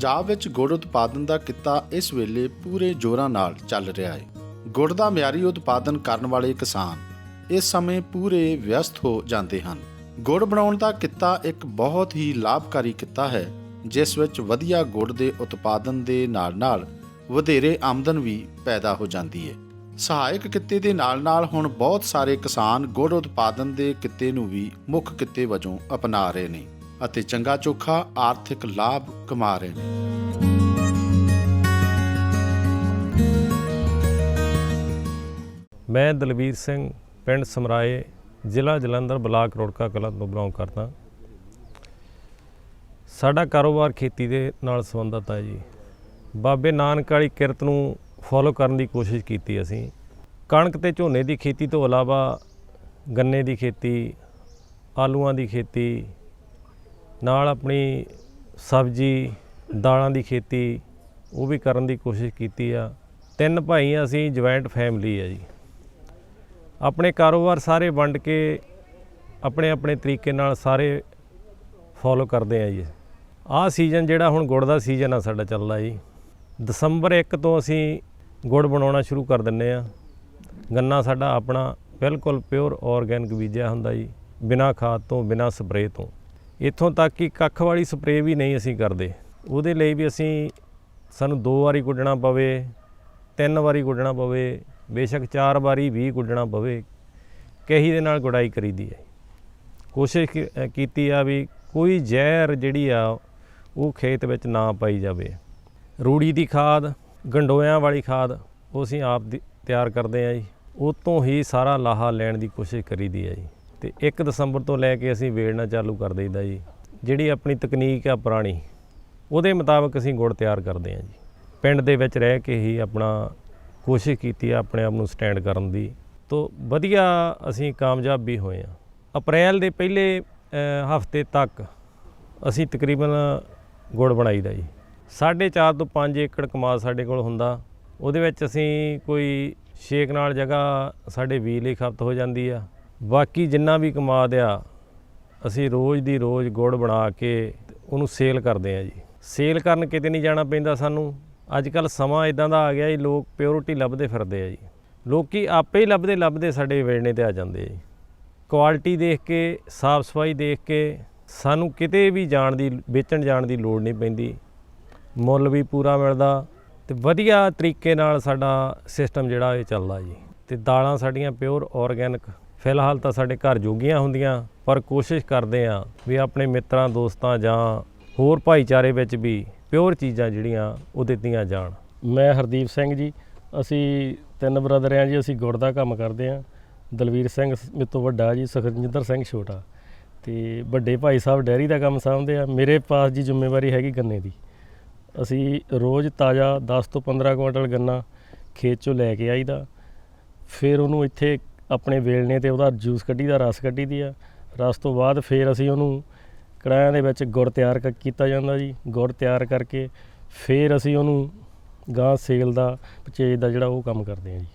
ਪੰਜਾਬ ਵਿੱਚ ਗੁੜ ਉਤਪਾਦਨ ਦਾ ਕਿੱਤਾ ਇਸ ਵੇਲੇ ਪੂਰੇ ਜ਼ੋਰਾਂ ਨਾਲ ਚੱਲ ਰਿਹਾ ਹੈ। ਗੁੜ ਦਾ ਮਿਆਰੀ ਉਤਪਾਦਨ ਕਰਨ ਵਾਲੇ ਕਿਸਾਨ ਇਸ ਸਮੇਂ ਪੂਰੇ ਵਿਅਸਤ ਹੋ ਜਾਂਦੇ ਹਨ। ਗੁੜ ਬਣਾਉਣ ਦਾ ਕਿੱਤਾ ਇੱਕ ਬਹੁਤ ਹੀ ਲਾਭਕਾਰੀ ਕਿੱਤਾ ਹੈ, ਜਿਸ ਵਿੱਚ ਵਧੀਆ ਗੁੜ ਦੇ ਉਤਪਾਦਨ ਦੇ ਨਾਲ-ਨਾਲ ਵਧੇਰੇ ਆਮਦਨ ਵੀ ਪੈਦਾ ਹੋ ਜਾਂਦੀ ਹੈ। ਸਹਾਇਕ ਕਿੱਤੇ ਦੇ ਨਾਲ-ਨਾਲ ਹੁਣ ਬਹੁਤ ਸਾਰੇ ਕਿਸਾਨ ਗੁੜ ਉਤਪਾਦਨ ਦੇ ਕਿੱਤੇ ਨੂੰ ਵੀ ਮੁੱਖ ਕਿੱਤੇ ਵਜੋਂ ਅਪਣਾ ਰਹੇ ਨੇ। ਅਤੇ ਚੰਗਾ ਚੋਖਾ, ਆਰਥਿਕ ਲਾਭ ਕਮਾ ਰਹੇ ਨੇ। ਮੈਂ ਦਲਵੀਰ ਸਿੰਘ, ਪਿੰਡ ਸਮਰਾਏ, ਜ਼ਿਲ੍ਹਾ ਜਲੰਧਰ, ਬਲਾਕ ਰੋੜਕਾ ਕਲਾਂ ਤੋਂ ਬਿਲੋਂਗ ਕਰਦਾ। ਸਾਡਾ ਕਾਰੋਬਾਰ ਖੇਤੀ ਦੇ ਨਾਲ ਸੰਬੰਧਿਤ ਹੈ ਜੀ। ਬਾਬੇ ਨਾਨਕ ਵਾਲੀ ਕਿਰਤ ਨੂੰ ਫੋਲੋ ਕਰਨ ਦੀ ਕੋਸ਼ਿਸ਼ ਕੀਤੀ ਅਸੀਂ। ਕਣਕ ਤੇ ਝੋਨੇ ਦੀ ਖੇਤੀ ਤੋਂ ਇਲਾਵਾ ਗੰਨੇ ਦੀ ਖੇਤੀ, ਆਲੂਆਂ ਦੀ ਖੇਤੀ ਨਾਲ ਆਪਣੀ ਸਬਜ਼ੀ, ਦਾਲਾਂ ਦੀ ਖੇਤੀ ਉਹ ਵੀ ਕਰਨ ਦੀ ਕੋਸ਼ਿਸ਼ ਕੀਤੀ ਆ। ਤਿੰਨ ਭਾਈ ਆ, ਅਸੀਂ ਜੁਆਇੰਟ ਫੈਮਿਲੀ ਆ ਜੀ। ਆਪਣੇ ਕਾਰੋਬਾਰ ਸਾਰੇ ਵੰਡ ਕੇ ਆਪਣੇ ਆਪਣੇ ਤਰੀਕੇ ਨਾਲ ਸਾਰੇ ਫੋਲੋ ਕਰਦੇ ਆ ਜੀ। ਆਹ ਸੀਜ਼ਨ ਜਿਹੜਾ ਹੁਣ ਗੁੜ ਦਾ ਸੀਜ਼ਨ ਆ ਸਾਡਾ ਚੱਲਦਾ ਜੀ। ਦਸੰਬਰ 1 ਤੋਂ ਅਸੀਂ ਗੁੜ ਬਣਾਉਣਾ ਸ਼ੁਰੂ ਕਰ ਦਿੰਨੇ ਆ। ਗੰਨਾ ਸਾਡਾ ਆਪਣਾ ਬਿਲਕੁਲ ਪਿਓਰ ਆਰਗੈਨਿਕ ਬੀਜਿਆ ਹੁੰਦਾ ਜੀ, ਬਿਨਾ ਖਾਦ ਤੋਂ, ਬਿਨਾ ਸਪਰੇਅ ਤੋਂ। ਇੱਥੋਂ ਤੱਕ ਕਿ ਕੱਖ ਵਾਲੀ ਸਪਰੇਅ ਵੀ ਨਹੀਂ ਅਸੀਂ ਕਰਦੇ। ਉਹਦੇ ਲਈ ਵੀ ਅਸੀਂ ਸਾਨੂੰ ਦੋ ਵਾਰੀ ਗੁੱਡਣਾ ਪਵੇ, ਤਿੰਨ ਵਾਰੀ ਗੁੱਡਣਾ ਪਵੇ, ਬੇਸ਼ੱਕ ਚਾਰ ਵਾਰੀ ਵੀ ਗੁੱਡਣਾ ਪਵੇ ਕਹੀ ਦੇ ਨਾਲ ਗੁਡਾਈ ਕਰੀਦੀ ਹੈ। ਕੋਸ਼ਿਸ਼ ਕੀ- ਕੀਤੀ ਆ ਵੀ ਕੋਈ ਜ਼ਹਿਰ ਜਿਹੜੀ ਆ, ਉਹ ਖੇਤ ਵਿੱਚ ਨਾ ਪਾਈ ਜਾਵੇ। ਰੂੜੀ ਦੀ ਖਾਦ, ਗੰਡੋਇਆਂ ਵਾਲੀ ਖਾਦ, ਉਹ ਅਸੀਂ ਆਪ ਦੀ, ਤਿਆਰ ਕਰਦੇ ਆ ਜੀ। ਉਹ ਤੋਂ ਹੀ ਸਾਰਾ ਲਾਹਾ ਲੈਣ ਦੀ ਕੋਸ਼ਿਸ਼ ਕਰੀਦੀ ਹੈ ਜੀ। ਤੇ 1 ਦਸੰਬਰ ਤੋਂ ਲੈ ਕੇ ਅਸੀਂ ਵੇੜਨਾ ਚਾਲੂ ਕਰ ਦਈਦਾ ਜੀ। ਜਿਹੜੀ ਆਪਣੀ ਤਕਨੀਕ ਆ ਪੁਰਾਣੀ, ਉਹਦੇ ਮੁਤਾਬਕ ਅਸੀਂ ਗੁੜ ਤਿਆਰ ਕਰਦੇ ਹਾਂ ਜੀ। ਪਿੰਡ ਦੇ ਵਿੱਚ ਰਹਿ ਕੇ ਹੀ ਆਪਣਾ ਕੋਸ਼ਿਸ਼ ਕੀਤੀ ਆ ਆਪਣੇ ਆਪ ਨੂੰ ਸਟੈਂਡ ਕਰਨ ਦੀ। ਤੋਂ ਵਧੀਆ ਅਸੀਂ ਕਾਮਯਾਬ ਵੀ ਹੋਏ ਆ ਅਪ੍ਰੈਲ ਦੇ ਪਹਿਲੇ ਹਫ਼ਤੇ ਤੱਕ ਅਸੀਂ ਤਕਰੀਬਨ ਗੁੜ ਬਣਾਈਦਾ ਜੀ। 4.5 ਤੋਂ 5 ਏਕੜ ਕਮਾਲ ਸਾਡੇ ਕੋਲ ਹੁੰਦਾ। ਉਹਦੇ ਵਿੱਚ ਅਸੀਂ ਕੋਈ ਛੇਕ ਨਾਲ ਜਗ੍ਹਾ ਸਾਡੇ ਵੀਹ ਲਈ ਖਪਤ ਹੋ ਜਾਂਦੀ ਆ। ਬਾਕੀ ਜਿੰਨਾ ਵੀ ਕਮਾ ਦਿਆ, ਅਸੀਂ ਰੋਜ਼ ਦੀ ਰੋਜ਼ ਗੁੜ ਬਣਾ ਕੇ ਉਹਨੂੰ ਸੇਲ ਕਰਦੇ ਆ ਜੀ। ਸੇਲ ਕਰਨ ਕਿਤੇ ਨਹੀਂ ਜਾਣਾ ਪੈਂਦਾ ਸਾਨੂੰ। ਅੱਜ ਕੱਲ ਸਮਾਂ ਇਦਾਂ ਦਾ ਆ ਗਿਆ ਜੀ, ਲੋਕ ਪਿਓਰਿਟੀ ਲੱਭਦੇ ਫਿਰਦੇ ਆ ਜੀ। ਲੋਕੀ ਆਪੇ ਹੀ ਲੱਭਦੇ ਲੱਭਦੇ ਸਾਡੇ ਵੇੜਨੇ ਤੇ ਆ ਜਾਂਦੇ ਆ ਜੀ। ਕੁਆਲਿਟੀ ਦੇਖ ਕੇ ਸਾਫ਼ ਸਫ਼ਾਈ ਦੇਖ ਕੇ ਸਾਨੂੰ ਕਿਤੇ ਵੀ ਜਾਣ ਦੀ, ਵੇਚਣ ਜਾਣ ਦੀ ਲੋੜ ਨਹੀਂ ਪੈਂਦੀ। ਮੁੱਲ ਵੀ ਪੂਰਾ ਮਿਲਦਾ ਤੇ ਵਧੀਆ ਤਰੀਕੇ ਨਾਲ ਸਾਡਾ ਸਿਸਟਮ ਜਿਹੜਾ ਇਹ ਚੱਲਦਾ ਜੀ। ਤੇ ਦਾਲਾਂ ਸਾਡੀਆਂ ਪਿਓਰ ਆਰਗੈਨਿਕ ਫਿਲਹਾਲ ਤਾਂ ਸਾਡੇ ਘਰ ਜੋਗੀਆਂ ਹੁੰਦੀਆਂ, ਪਰ ਕੋਸ਼ਿਸ਼ ਕਰਦੇ ਆ ਵੀ ਆਪਣੇ ਮਿੱਤਰਾਂ, ਦੋਸਤਾਂ ਜਾਂ ਹੋਰ ਭਾਈਚਾਰੇ ਵਿੱਚ ਵੀ ਪਿਓਰ ਚੀਜ਼ਾਂ ਜਿਹੜੀਆਂ ਉਹ ਦਿੱਤੀਆਂ ਜਾਣ। ਮੈਂ ਹਰਦੀਪ ਸਿੰਘ ਜੀ, ਅਸੀਂ ਤਿੰਨ ਬ੍ਰਦਰ ਆ ਜੀ, ਅਸੀਂ ਗੁੜ ਦਾ ਕੰਮ ਕਰਦੇ ਆ ਦਲਵੀਰ ਸਿੰਘ ਸ- ਮੇਰੇ ਤੋਂ ਵੱਡਾ ਜੀ, ਸੁਖਜਿੰਦਰ ਸਿੰਘ ਛੋਟਾ। ਤੇ ਵੱਡੇ ਭਾਈ ਸਾਹਿਬ ਡੈਰੀ ਦਾ ਕੰਮ ਸਾਂਭਦੇ ਆ। ਮੇਰੇ ਪਾਸ ਜੀ ਜ਼ਿੰਮੇਵਾਰੀ ਹੈਗੀ ਗੰਨੇ ਦੀ। ਅਸੀਂ ਰੋਜ਼ ਤਾਜ਼ਾ 10 ਤੋਂ 15 ਕੁਇੰਟਲ ਗੰਨਾ ਖੇਤ ਚੋਂ ਲੈ ਕੇ ਆਈਦਾ। ਫਿਰ ਉਹਨੂੰ ਇੱਥੇ ਆਪਣੇ ਵੇਲਣੇ ਤੇ ਉਹਦਾ ਜੂਸ ਕੱਢੀ ਦਾ, ਰਸ ਕੱਢੀ ਦੀ ਆ। ਰਸ ਤੋਂ ਬਾਅਦ ਫਿਰ ਅਸੀਂ ਉਹਨੂੰ ਕੜਾਹਿਆਂ ਦੇ ਵਿੱਚ ਗੁੜ ਤਿਆਰ ਕ- ਕੀਤਾ ਜਾਂਦਾ ਜੀ। ਗੁੜ ਤਿਆਰ ਕਰਕੇ ਫਿਰ ਅਸੀਂ ਉਹਨੂੰ ਗਾਂ ਸੇਲ ਦਾ, ਪਚੇਜ ਦਾ ਜਿਹੜਾ ਉਹ ਕੰਮ ਕਰਦੇ ਹਾਂ ਜੀ।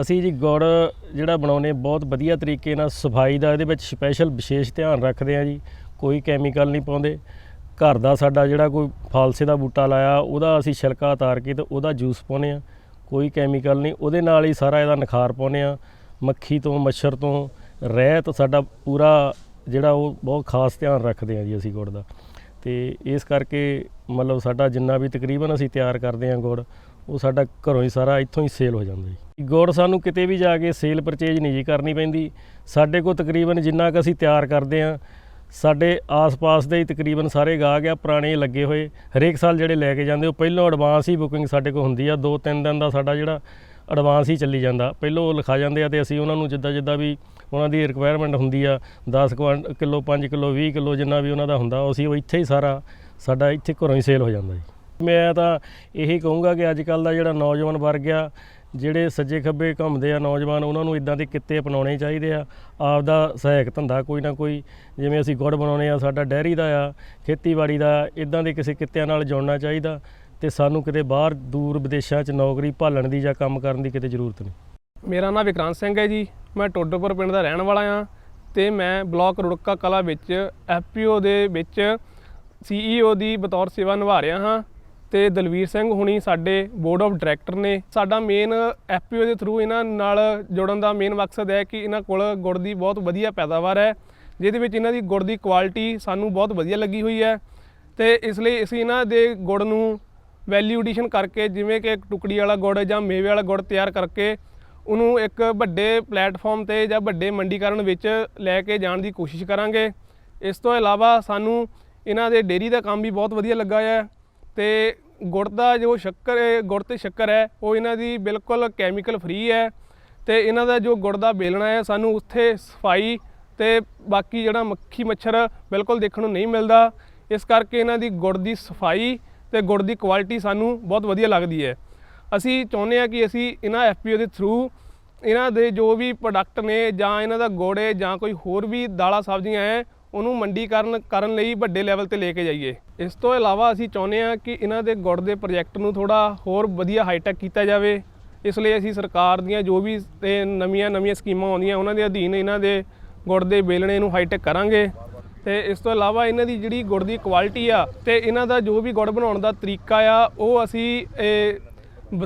ਅਸੀਂ ਜੀ ਗੁੜ ਜਿਹੜਾ ਬਣਾਉਨੇ ਬਹੁਤ ਵਧੀਆ ਤਰੀਕੇ ਨਾਲ ਸਫ਼ਾਈ ਦਾ ਇਹਦੇ ਵਿੱਚ ਸਪੈਸ਼ਲ ਵਿਸ਼ੇਸ਼ ਧਿਆਨ ਰੱਖਦੇ ਹਾਂ ਜੀ। ਕੋਈ ਕੈਮੀਕਲ ਨਹੀਂ ਪਾਉਂਦੇ। ਘਰ ਦਾ ਸਾਡਾ ਜਿਹੜਾ ਕੋਈ ਫਾਲਸੇ ਦਾ ਬੂਟਾ ਲਾਇਆ, ਉਹਦਾ ਅਸੀਂ ਛਿਲਕਾ ਉਤਾਰ ਕੇ ਤੇ ਉਹਦਾ ਜੂਸ ਪਾਉਂਦੇ ਆ ਕੋਈ ਕੈਮੀਕਲ ਨਹੀਂ, ਉਹਦੇ ਨਾਲ ਹੀ ਸਾਰਾ ਇਹਦਾ ਨਿਖਾਰ ਪਾਉਂਦੇ ਆ ਮੱਖੀ ਤੋਂ, ਮੱਛਰ ਤੋਂ, ਰਹਿਤ ਸਾਡਾ ਪੂਰਾ ਜਿਹੜਾ ਉਹ ਬਹੁਤ ਖਾਸ ਧਿਆਨ ਰੱਖਦੇ ਆ ਜੀ ਅਸੀਂ ਗੁੜ ਦਾ। ਤੇ ਇਸ ਕਰਕੇ ਮਤਲਬ ਸਾਡਾ ਜਿੰਨਾ ਵੀ ਤਕਰੀਬਨ ਅਸੀਂ ਤਿਆਰ ਕਰਦੇ ਆ ਗੁੜ, ਉਹ ਸਾਡਾ ਘਰੋਂ ਹੀ ਸਾਰਾ ਇੱਥੋਂ ਹੀ ਸੇਲ ਹੋ ਜਾਂਦਾ ਜੀ। ਗੁੜ ਸਾਨੂੰ ਕਿਤੇ ਵੀ ਜਾ ਕੇ ਸੇਲ ਪਰਚੇਜ ਨਹੀਂ ਜੀ ਕਰਨੀ ਪੈਂਦੀ। ਸਾਡੇ ਕੋਲ ਤਕਰੀਬਨ ਜਿੰਨਾ ਕੁ ਅਸੀਂ ਤਿਆਰ ਕਰਦੇ ਆ, ਸਾਡੇ ਆਸ-ਪਾਸ ਦੇ ਹੀ ਤਕਰੀਬਨ ਸਾਰੇ ਗਾਹਕ ਆ, ਪੁਰਾਣੇ ਲੱਗੇ ਹੋਏ। ਹਰੇਕ ਸਾਲ ਜਿਹੜੇ ਲੈ ਕੇ ਜਾਂਦੇ, ਉਹ ਪਹਿਲਾਂ ਐਡਵਾਂਸ ਹੀ ਬੁਕਿੰਗ ਸਾਡੇ ਕੋਲ ਹੁੰਦੀ ਆ। 2-3 ਦਿਨ ਦਾ ਸਾਡਾ ਜਿਹੜਾ ਐਡਵਾਂਸ ਹੀ ਚੱਲੀ ਜਾਂਦਾ। ਪਹਿਲਾਂ ਉਹ ਲਿਖਾ ਜਾਂਦੇ ਆ ਤੇ ਅਸੀਂ ਉਹਨਾਂ ਨੂੰ ਜਿੱਦਾਂ ਜਿੱਦਾਂ ਵੀ ਉਹਨਾਂ ਦੀ ਰਿਕੁਆਇਰਮੈਂਟ ਹੁੰਦੀ ਆ 10 ਕਿਲੋ 5 ਕਿਲੋ 20 ਕਿਲੋ ਜਿੰਨਾ ਵੀ ਉਹਨਾਂ ਦਾ ਹੁੰਦਾ, ਉਹ ਅਸੀਂ ਉਹ ਇੱਥੇ ਹੀ ਸਾਰਾ ਸਾਡਾ ਇੱਥੇ ਘਰੋਂ ਹੀ ਸੇਲ ਹੋ ਜਾਂਦਾ ਜੀ। ਮੈਂ ਤਾਂ ਇਹੀ ਕਹੂੰਗਾ ਕਿ ਅੱਜ ਕੱਲ ਦਾ ਜਿਹੜਾ ਨੌਜਵਾਨ ਵਰਗ ਆ, ਜਿਹੜੇ ਸੱਜੇ ਖੱਬੇ ਘੁੰਮਦੇ ਆ ਨੌਜਵਾਨ, ਉਹਨਾਂ ਨੂੰ ਇਦਾਂ ਦੇ ਕਿੱਤੇ ਅਪਣਾਉਣੇ ਚਾਹੀਦੇ ਆ। ਆਪ ਦਾ ਸਹਾਇਕ ਧੰਦਾ ਕੋਈ ਨਾ ਕੋਈ, ਜਿਵੇਂ ਅਸੀਂ ਗੁੜ ਬਣਾਉਣੇ ਆ, ਸਾਡਾ ਡੈਰੀ ਦਾ ਆ, ਖੇਤੀਬਾੜੀ ਦਾ, ਇਦਾਂ ਦੇ ਕਿਸੇ ਕਿੱਤਿਆਂ ਨਾਲ ਜੋੜਨਾ ਚਾਹੀਦਾ। ਤੇ ਸਾਨੂੰ ਕਿਤੇ ਬਾਹਰ ਦੂਰ ਵਿਦੇਸ਼ਾਂ 'ਚ ਨੌਕਰੀ ਭਾਲਣ ਦੀ ਜਾਂ ਕੰਮ ਕਰਨ ਦੀ ਕਿਤੇ ਜ਼ਰੂਰਤ ਨਹੀਂ। ਮੇਰਾ ਨਾਮ ਵਿਕਰਾਂਤ ਸਿੰਘ ਹੈ ਜੀ। ਮੈਂ ਟੋਡੋਪੁਰ ਪਿੰਡ ਦਾ ਰਹਿਣ ਵਾਲਾ ਹਾਂ ਤੇ ਮੈਂ ਬਲਾਕ ਰੁੜਕਾ ਕਲਾ ਵਿੱਚ ਐਫਪੀਓ ਦੇ ਵਿੱਚ ਸੀਈਓ ਦੀ ਬਤੌਰ ਸੇਵਾ ਨਿਭਾ ਰਿਹਾ ਹਾਂ ਤੇ ਦਲਵੀਰ ਸਿੰਘ ਹੁਣੀ ਸਾਡੇ ਬੋਰਡ ਆਫ ਡਾਇਰੈਕਟਰ ਨੇ। ਸਾਡਾ ਮੇਨ ਐਫਪੀਓ ਦੇ ਥਰੂ ਇਹਨਾਂ ਨਾਲ ਜੁੜਨ ਦਾ ਮੇਨ ਮਕਸਦ ਹੈ ਕਿ ਇਹਨਾਂ ਕੋਲ ਗੁੜ ਦੀ ਬਹੁਤ ਵਧੀਆ ਪੈਦਾਵਾਰ ਹੈ, ਜਿਹਦੇ ਵਿੱਚ ਇਹਨਾਂ ਦੀ ਗੁੜ ਦੀ ਕੁਆਲਿਟੀ ਸਾਨੂੰ ਬਹੁਤ ਵਧੀਆ ਲੱਗੀ ਹੋਈ ਹੈ ਤੇ ਇਸ ਲਈ ਅਸੀਂ ਇਹਨਾਂ ਦੇ ਗੁੜ ਨੂੰ ਵੈਲਿਊ ਐਡੀਸ਼ਨ ਕਰਕੇ ਜਿਵੇਂ ਕਿ ਇੱਕ ਟੁਕੜੀ ਵਾਲਾ ਗੁੜ ਜਾਂ ਮੇਵੇ ਵਾਲਾ ਗੁੜ ਤਿਆਰ ਕਰਕੇ ਉਹਨੂੰ ਇੱਕ ਵੱਡੇ ਪਲੇਟਫਾਰਮ ਤੇ ਜਾਂ ਵੱਡੇ ਮੰਡੀਕਰਨ ਵਿੱਚ ਲੈ ਕੇ ਜਾਣ ਦੀ ਕੋਸ਼ਿਸ਼ ਕਰਾਂਗੇ। ਇਸ ਤੋਂ ਇਲਾਵਾ ਸਾਨੂੰ ਇਹਨਾਂ ਦੇ ਡੇਅਰੀ ਦਾ ਕੰਮ ਵੀ ਬਹੁਤ ਵਧੀਆ ਲੱਗਾ ਹੈ ਤੇ ਗੁੜ ਦਾ ਜੋ ਸ਼ੱਕਰ ਹੈ ਗੁੜ ਤੇ ਸ਼ੱਕਰ ਹੈ, ਉਹ ਇਹਨਾਂ ਦੀ ਬਿਲਕੁਲ ਕੈਮੀਕਲ ਫ੍ਰੀ ਹੈ ਤੇ ਇਹਨਾਂ ਦਾ ਜੋ ਗੁੜ ਦਾ ਬੇਲਣਾ ਹੈ, ਸਾਨੂੰ ਉੱਥੇ ਸਫ਼ਾਈ ਤੇ ਬਾਕੀ ਜਿਹੜਾ ਮੱਖੀ ਮੱਛਰ ਬਿਲਕੁਲ ਦੇਖਣ ਨੂੰ ਨਹੀਂ ਮਿਲਦਾ। ਇਸ ਕਰਕੇ ਇਹਨਾਂ ਦੀ ਗੁੜ ਦੀ ਸਫ਼ਾਈ ਤੇ ਗੁੜ ਦੀ ਕੁਆਲਿਟੀ ਸਾਨੂੰ ਬਹੁਤ ਵਧੀਆ ਲੱਗਦੀ ਹੈ। ਅਸੀਂ ਚਾਹੁੰਦੇ ਹਾਂ ਕਿ ਅਸੀਂ ਇਹਨਾਂ ਐਫਪੀਓ ਦੇ ਥਰੂ ਇਹਨਾਂ ਦੇ ਜੋ ਵੀ ਪ੍ਰੋਡਕਟ ਨੇ ਜਾਂ ਇਹਨਾਂ ਦਾ ਗੁੜ ਹੈ ਜਾਂ ਕੋਈ ਹੋਰ ਵੀ ਦਾਲਾਂ ਸਬਜ਼ੀਆਂ ਹੈ, ਉਹਨੂੰ ਮੰਡੀਕਰਨ ਕਰਨ ਲਈ ਵੱਡੇ ਲੈਵਲ ਤੇ ਲੈ ਕੇ ਜਾਈਏ। ਇਸ ਤੋਂ ਇਲਾਵਾ ਅਸੀਂ ਚਾਹੁੰਦੇ ਹਾਂ ਕਿ ਇਹਨਾਂ ਦੇ ਗੁੜ ਦੇ ਪ੍ਰੋਜੈਕਟ ਨੂੰ ਥੋੜਾ ਹੋਰ ਵਧੀਆ ਹਾਈਟੈਕ ਕੀਤਾ ਜਾਵੇ। ਇਸ ਲਈ ਅਸੀਂ ਸਰਕਾਰ ਦੀਆਂ ਜੋ ਵੀ ਨਵੀਆਂ ਨਵੀਆਂ ਸਕੀਮਾਂ ਆਉਂਦੀਆਂ, ਉਹਨਾਂ ਦੇ ਅਧੀਨ ਇਹਨਾਂ ਦੇ ਗੁੜ ਦੇ ਬੇਲਣੇ ਨੂੰ ਹਾਈਟੈਕ ਕਰਾਂਗੇ। ਤੇ ਇਸ ਤੋਂ ਇਲਾਵਾ ਇਹਨਾਂ ਦੀ ਜਿਹੜੀ ਗੁੜ ਦੀ ਕੁਆਲਿਟੀ ਆ ਤੇ ਇਹਨਾਂ ਦਾ ਜੋ ਵੀ ਗੁੜ ਬਣਾਉਣ ਦਾ ਤਰੀਕਾ ਆ, ਉਹ ਅਸੀਂ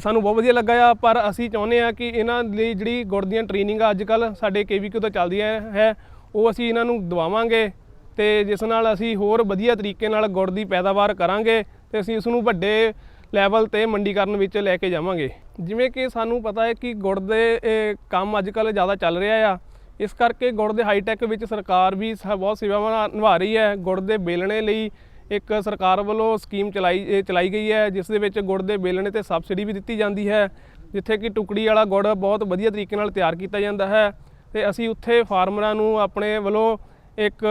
ਸਾਨੂੰ ਬਹੁਤ ਵਧੀਆ ਲੱਗਾ ਆ, ਪਰ ਅਸੀਂ ਚਾਹੁੰਦੇ ਆ ਕਿ ਇਹਨਾਂ ਲਈ ਜਿਹੜੀ ਗੁੜ ਦੀਆਂ ਟ੍ਰੇਨਿੰਗ ਅੱਜ ਕੱਲ ਸਾਡੇ ਕੇਵੀਕਿਊ ਤੋਂ ਚੱਲਦੀਆਂ ਹੈ, ਉਹ ਅਸੀਂ ਇਹਨਾਂ ਨੂੰ ਦਵਾਵਾਂਗੇ ਤੇ ਜਿਸ ਨਾਲ ਅਸੀਂ ਹੋਰ ਵਧੀਆ ਤਰੀਕੇ ਨਾਲ ਗੁੜ ਦੀ ਪੈਦਾਵਾਰ ਕਰਾਂਗੇ ਤੇ ਅਸੀਂ ਇਸ ਨੂੰ ਵੱਡੇ ਲੈਵਲ ਤੇ ਮੰਡੀਕਰਨ ਵਿੱਚ ਲੈ ਕੇ ਜਾਵਾਂਗੇ। ਜਿਵੇਂ ਕਿ ਸਾਨੂੰ ਪਤਾ ਹੈ ਕਿ ਗੁੜ ਦੇ ਕੰਮ ਅੱਜ ਕੱਲ ਜ਼ਿਆਦਾ ਚੱਲ ਰਿਹਾ ਆ ਇਸ ਕਰਕੇ ਗੁੜ ਦੇ ਹਾਈਟੈਕ ਵਿੱਚ ਸਰਕਾਰ ਵੀ ਸ- ਬਹੁਤ ਸੇਵਾਵਾਂ ਨਿਭਾ ਰਹੀ ਹੈ। ਗੁੜ ਦੇ ਬੇਲਣੇ ਲਈ ਇੱਕ ਸਰਕਾਰ ਵੱਲੋਂ ਸਕੀਮ ਚਲਾਈ ਚਲਾਈ ਗਈ ਹੈ, ਜਿਸ ਦੇ ਵਿੱਚ ਗੁੜ ਦੇ ਬੇਲਣੇ ਤੇ ਸਬਸਿਡੀ ਵੀ ਦਿੱਤੀ ਜਾਂਦੀ ਹੈ, ਜਿੱਥੇ ਕਿ ਟੁਕੜੀ ਵਾਲਾ ਗੁੜ ਬਹੁਤ ਵਧੀਆ ਤਰੀਕੇ ਨਾਲ ਤਿਆਰ ਕੀਤਾ ਜਾਂਦਾ ਹੈ ਤੇ ਅਸੀਂ ਉੱਥੇ ਫਾਰਮਰਾਂ ਨੂੰ ਆਪਣੇ ਵੱਲੋਂ ਇੱਕ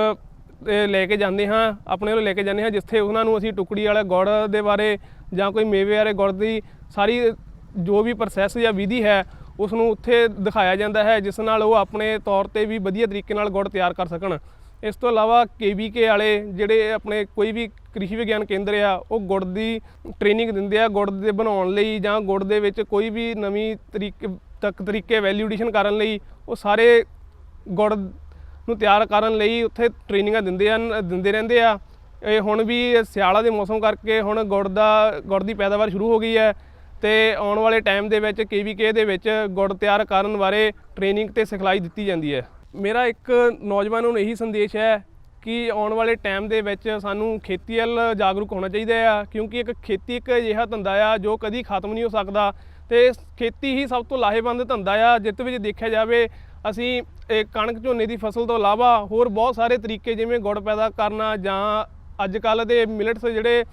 ਲੈ ਕੇ ਜਾਂਦੇ ਹਾਂ, ਆਪਣੇ ਵੱਲੋਂ ਲੈ ਕੇ ਜਾਂਦੇ ਹਾਂ, ਜਿੱਥੇ ਉਹਨਾਂ ਨੂੰ ਅਸੀਂ ਟੁਕੜੀ ਵਾਲੇ ਗੁੜ ਦੇ ਬਾਰੇ ਜਾਂ ਕੋਈ ਮੇਵੇ ਵਾਲੇ ਗੁੜ ਦੀ ਸਾਰੀ ਜੋ ਵੀ ਪ੍ਰੋਸੈਸ ਜਾਂ ਵਿਧੀ ਹੈ ਉਸ ਨੂੰ ਉੱਥੇ ਦਿਖਾਇਆ ਜਾਂਦਾ ਹੈ, ਜਿਸ ਨਾਲ ਉਹ ਆਪਣੇ ਤੌਰ ਤੇ ਵੀ ਵਧੀਆ ਤਰੀਕੇ ਨਾਲ ਗੁੜ ਤਿਆਰ ਕਰ ਸਕਣ। ਇਸ ਤੋਂ ਇਲਾਵਾ ਕੇਵੀਕੇ ਵਾਲੇ ਜਿਹੜੇ ਆਪਣੇ ਕੋਈ ਵੀ ਕ੍ਰਿਸ਼ੀ ਵਿਗਿਆਨ ਕੇਂਦਰ ਆ, ਉਹ ਗੁੜ ਦੀ ਟ੍ਰੇਨਿੰਗ ਦਿੰਦੇ ਆ, ਗੁੜ ਦੇ ਬਣਾਉਣ ਲਈ ਜਾਂ ਗੁੜ ਦੇ ਵਿੱਚ ਕੋਈ ਵੀ ਨਵੀਂ ਤਰੀਕੇ, ਤੱਕ ਤਰੀਕੇ ਵੈਲਿਊਡੇਸ਼ਨ ਕਰਨ ਲਈ ਉਹ ਸਾਰੇ ਗੁੜ ਨੂੰ ਤਿਆਰ ਕਰਨ ਲਈ ਉੱਥੇ ਟ੍ਰੇਨਿੰਗਾਂ ਦਿੰਦੇ ਹਨ, ਦਿੰਦੇ ਰਹਿੰਦੇ ਆ। ਇਹ ਹੁਣ ਵੀ ਸਿਆਲਾ ਦੇ ਮੌਸਮ ਕਰਕੇ ਹੁਣ ਗੁੜ ਦਾ, ਗੁੜ ਦੀ ਪੈਦਾਵਾਰ ਸ਼ੁਰੂ ਹੋ ਗਈ ਹੈ। ਤੇ ਆਉਣ ਵਾਲੇ ਟਾਈਮ ਦੇ ਵਿੱਚ ਕੇਵੀਕੇ ਦੇ ਵਿੱਚ ਗੁੜ ਤਿਆਰ ਕਰਨ ਬਾਰੇ ਟ੍ਰੇਨਿੰਗ ਤੇ ਸਿਖਲਾਈ ਦਿੱਤੀ ਜਾਂਦੀ ਹੈ। ਮੇਰਾ ਇੱਕ ਨੌਜਵਾਨ ਨੂੰ ਇਹੀ ਸੰਦੇਸ਼ ਹੈ ਕਿ ਆਉਣ ਵਾਲੇ ਟਾਈਮ ਦੇ ਵਿੱਚ ਸਾਨੂੰ ਖੇਤੀ ਵੱਲ ਜਾਗਰੂਕ ਹੋਣਾ ਚਾਹੀਦਾ ਆ, ਕਿਉਂਕਿ ਇੱਕ ਖੇਤੀ ਇੱਕ ਅਜਿਹਾ ਧੰਦਾ ਆ ਜੋ ਕਦੀ ਖਤਮ ਨਹੀਂ ਹੋ ਸਕਦਾ ਤੇ ਖੇਤੀ ਹੀ ਸਭ ਤੋਂ ਲਾਹੇਵੰਦ ਧੰਦਾ ਆ ਜਿਸ ਵਿੱਚ ਦੇਖਿਆ ਜਾਵੇ ਅਸੀਂ ਇਹ ਕਣਕ ਝੋਨੇ ਦੀ ਫਸਲ ਤੋਂ ਇਲਾਵਾ ਹੋਰ ਬਹੁਤ ਸਾਰੇ ਤਰੀਕੇ ਜਿਵੇਂ ਗੁੜ ਪੈਦਾ ਕਰਨਾ ਜਾਂ ਅੱਜ ਕੱਲ ਦੇ ਮਿਲਟਸ ਜਿਹੜੇ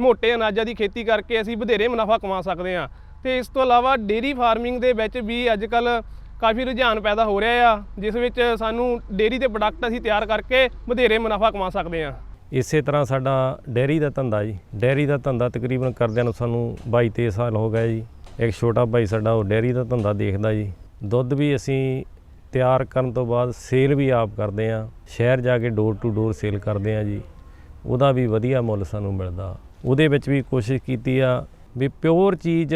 ਮੋٹے ਅਨਾਜਾਂ ਦੀ ਖੇਤੀ ਕਰਕੇ ਅਸੀਂ ਵਧੇਰੇ ਮੁਨਾਫਾ ਕਮਾ ਸਕਦੇ ਹਾਂ। ਤੇ ਇਸ ਤੋਂ ਇਲਾਵਾ ਡੇਰੀ ਫਾਰਮਿੰਗ ਦੇ ਵਿੱਚ ਵੀ ਅੱਜ ਕੱਲ ਕਾਫੀ ਰੁਝਾਨ ਪੈਦਾ ਹੋ ਰਿਹਾ ਆ, ਜਿਸ ਵਿੱਚ ਸਾਨੂੰ ਡੇਰੀ ਦੇ ਪ੍ਰੋਡਕਟ ਅਸੀਂ ਤਿਆਰ ਕਰਕੇ ਵਧੇਰੇ ਮੁਨਾਫਾ ਕਮਾ ਸਕਦੇ ਹਾਂ। ਇਸੇ ਤਰ੍ਹਾਂ ਸਾਡਾ ਡੈਰੀ ਦਾ ਧੰਦਾ ਜੀ। ਡੈਰੀ ਦਾ ਧੰਦਾ ਤਕਰੀਬਨ ਕਰਦਿਆਂ ਨੂੰ ਸਾਨੂੰ 22 23 ਸਾਲ ਹੋ ਗਏ ਜੀ। ਇੱਕ ਛੋਟਾ ਭਾਈ ਸਾਡਾ ਉਹ ਡੈਰੀ ਦਾ ਧੰਦਾ ਦੇਖਦਾ ਜੀ। ਦੁੱਧ ਵੀ ਅਸੀਂ ਤਿਆਰ ਕਰਨ ਤੋਂ ਬਾਅਦ ਸੇਲ ਵੀ ਆਪ ਕਰਦੇ ਆ ਸ਼ਹਿਰ ਜਾ ਕੇ ਡੋਰ ਟੂ ਡੋਰ ਸੇਲ ਕਰਦੇ ਆ ਜੀ। ਉਹਦਾ ਵੀ ਵਧੀਆ ਮੁੱਲ ਸਾਨੂੰ ਮਿਲਦਾ। ਉਹਦੇ ਵਿੱਚ ਵੀ ਕੋਸ਼ਿਸ਼ ਕੀਤੀ ਆ ਵੀ ਪਿਓਰ ਚੀਜ਼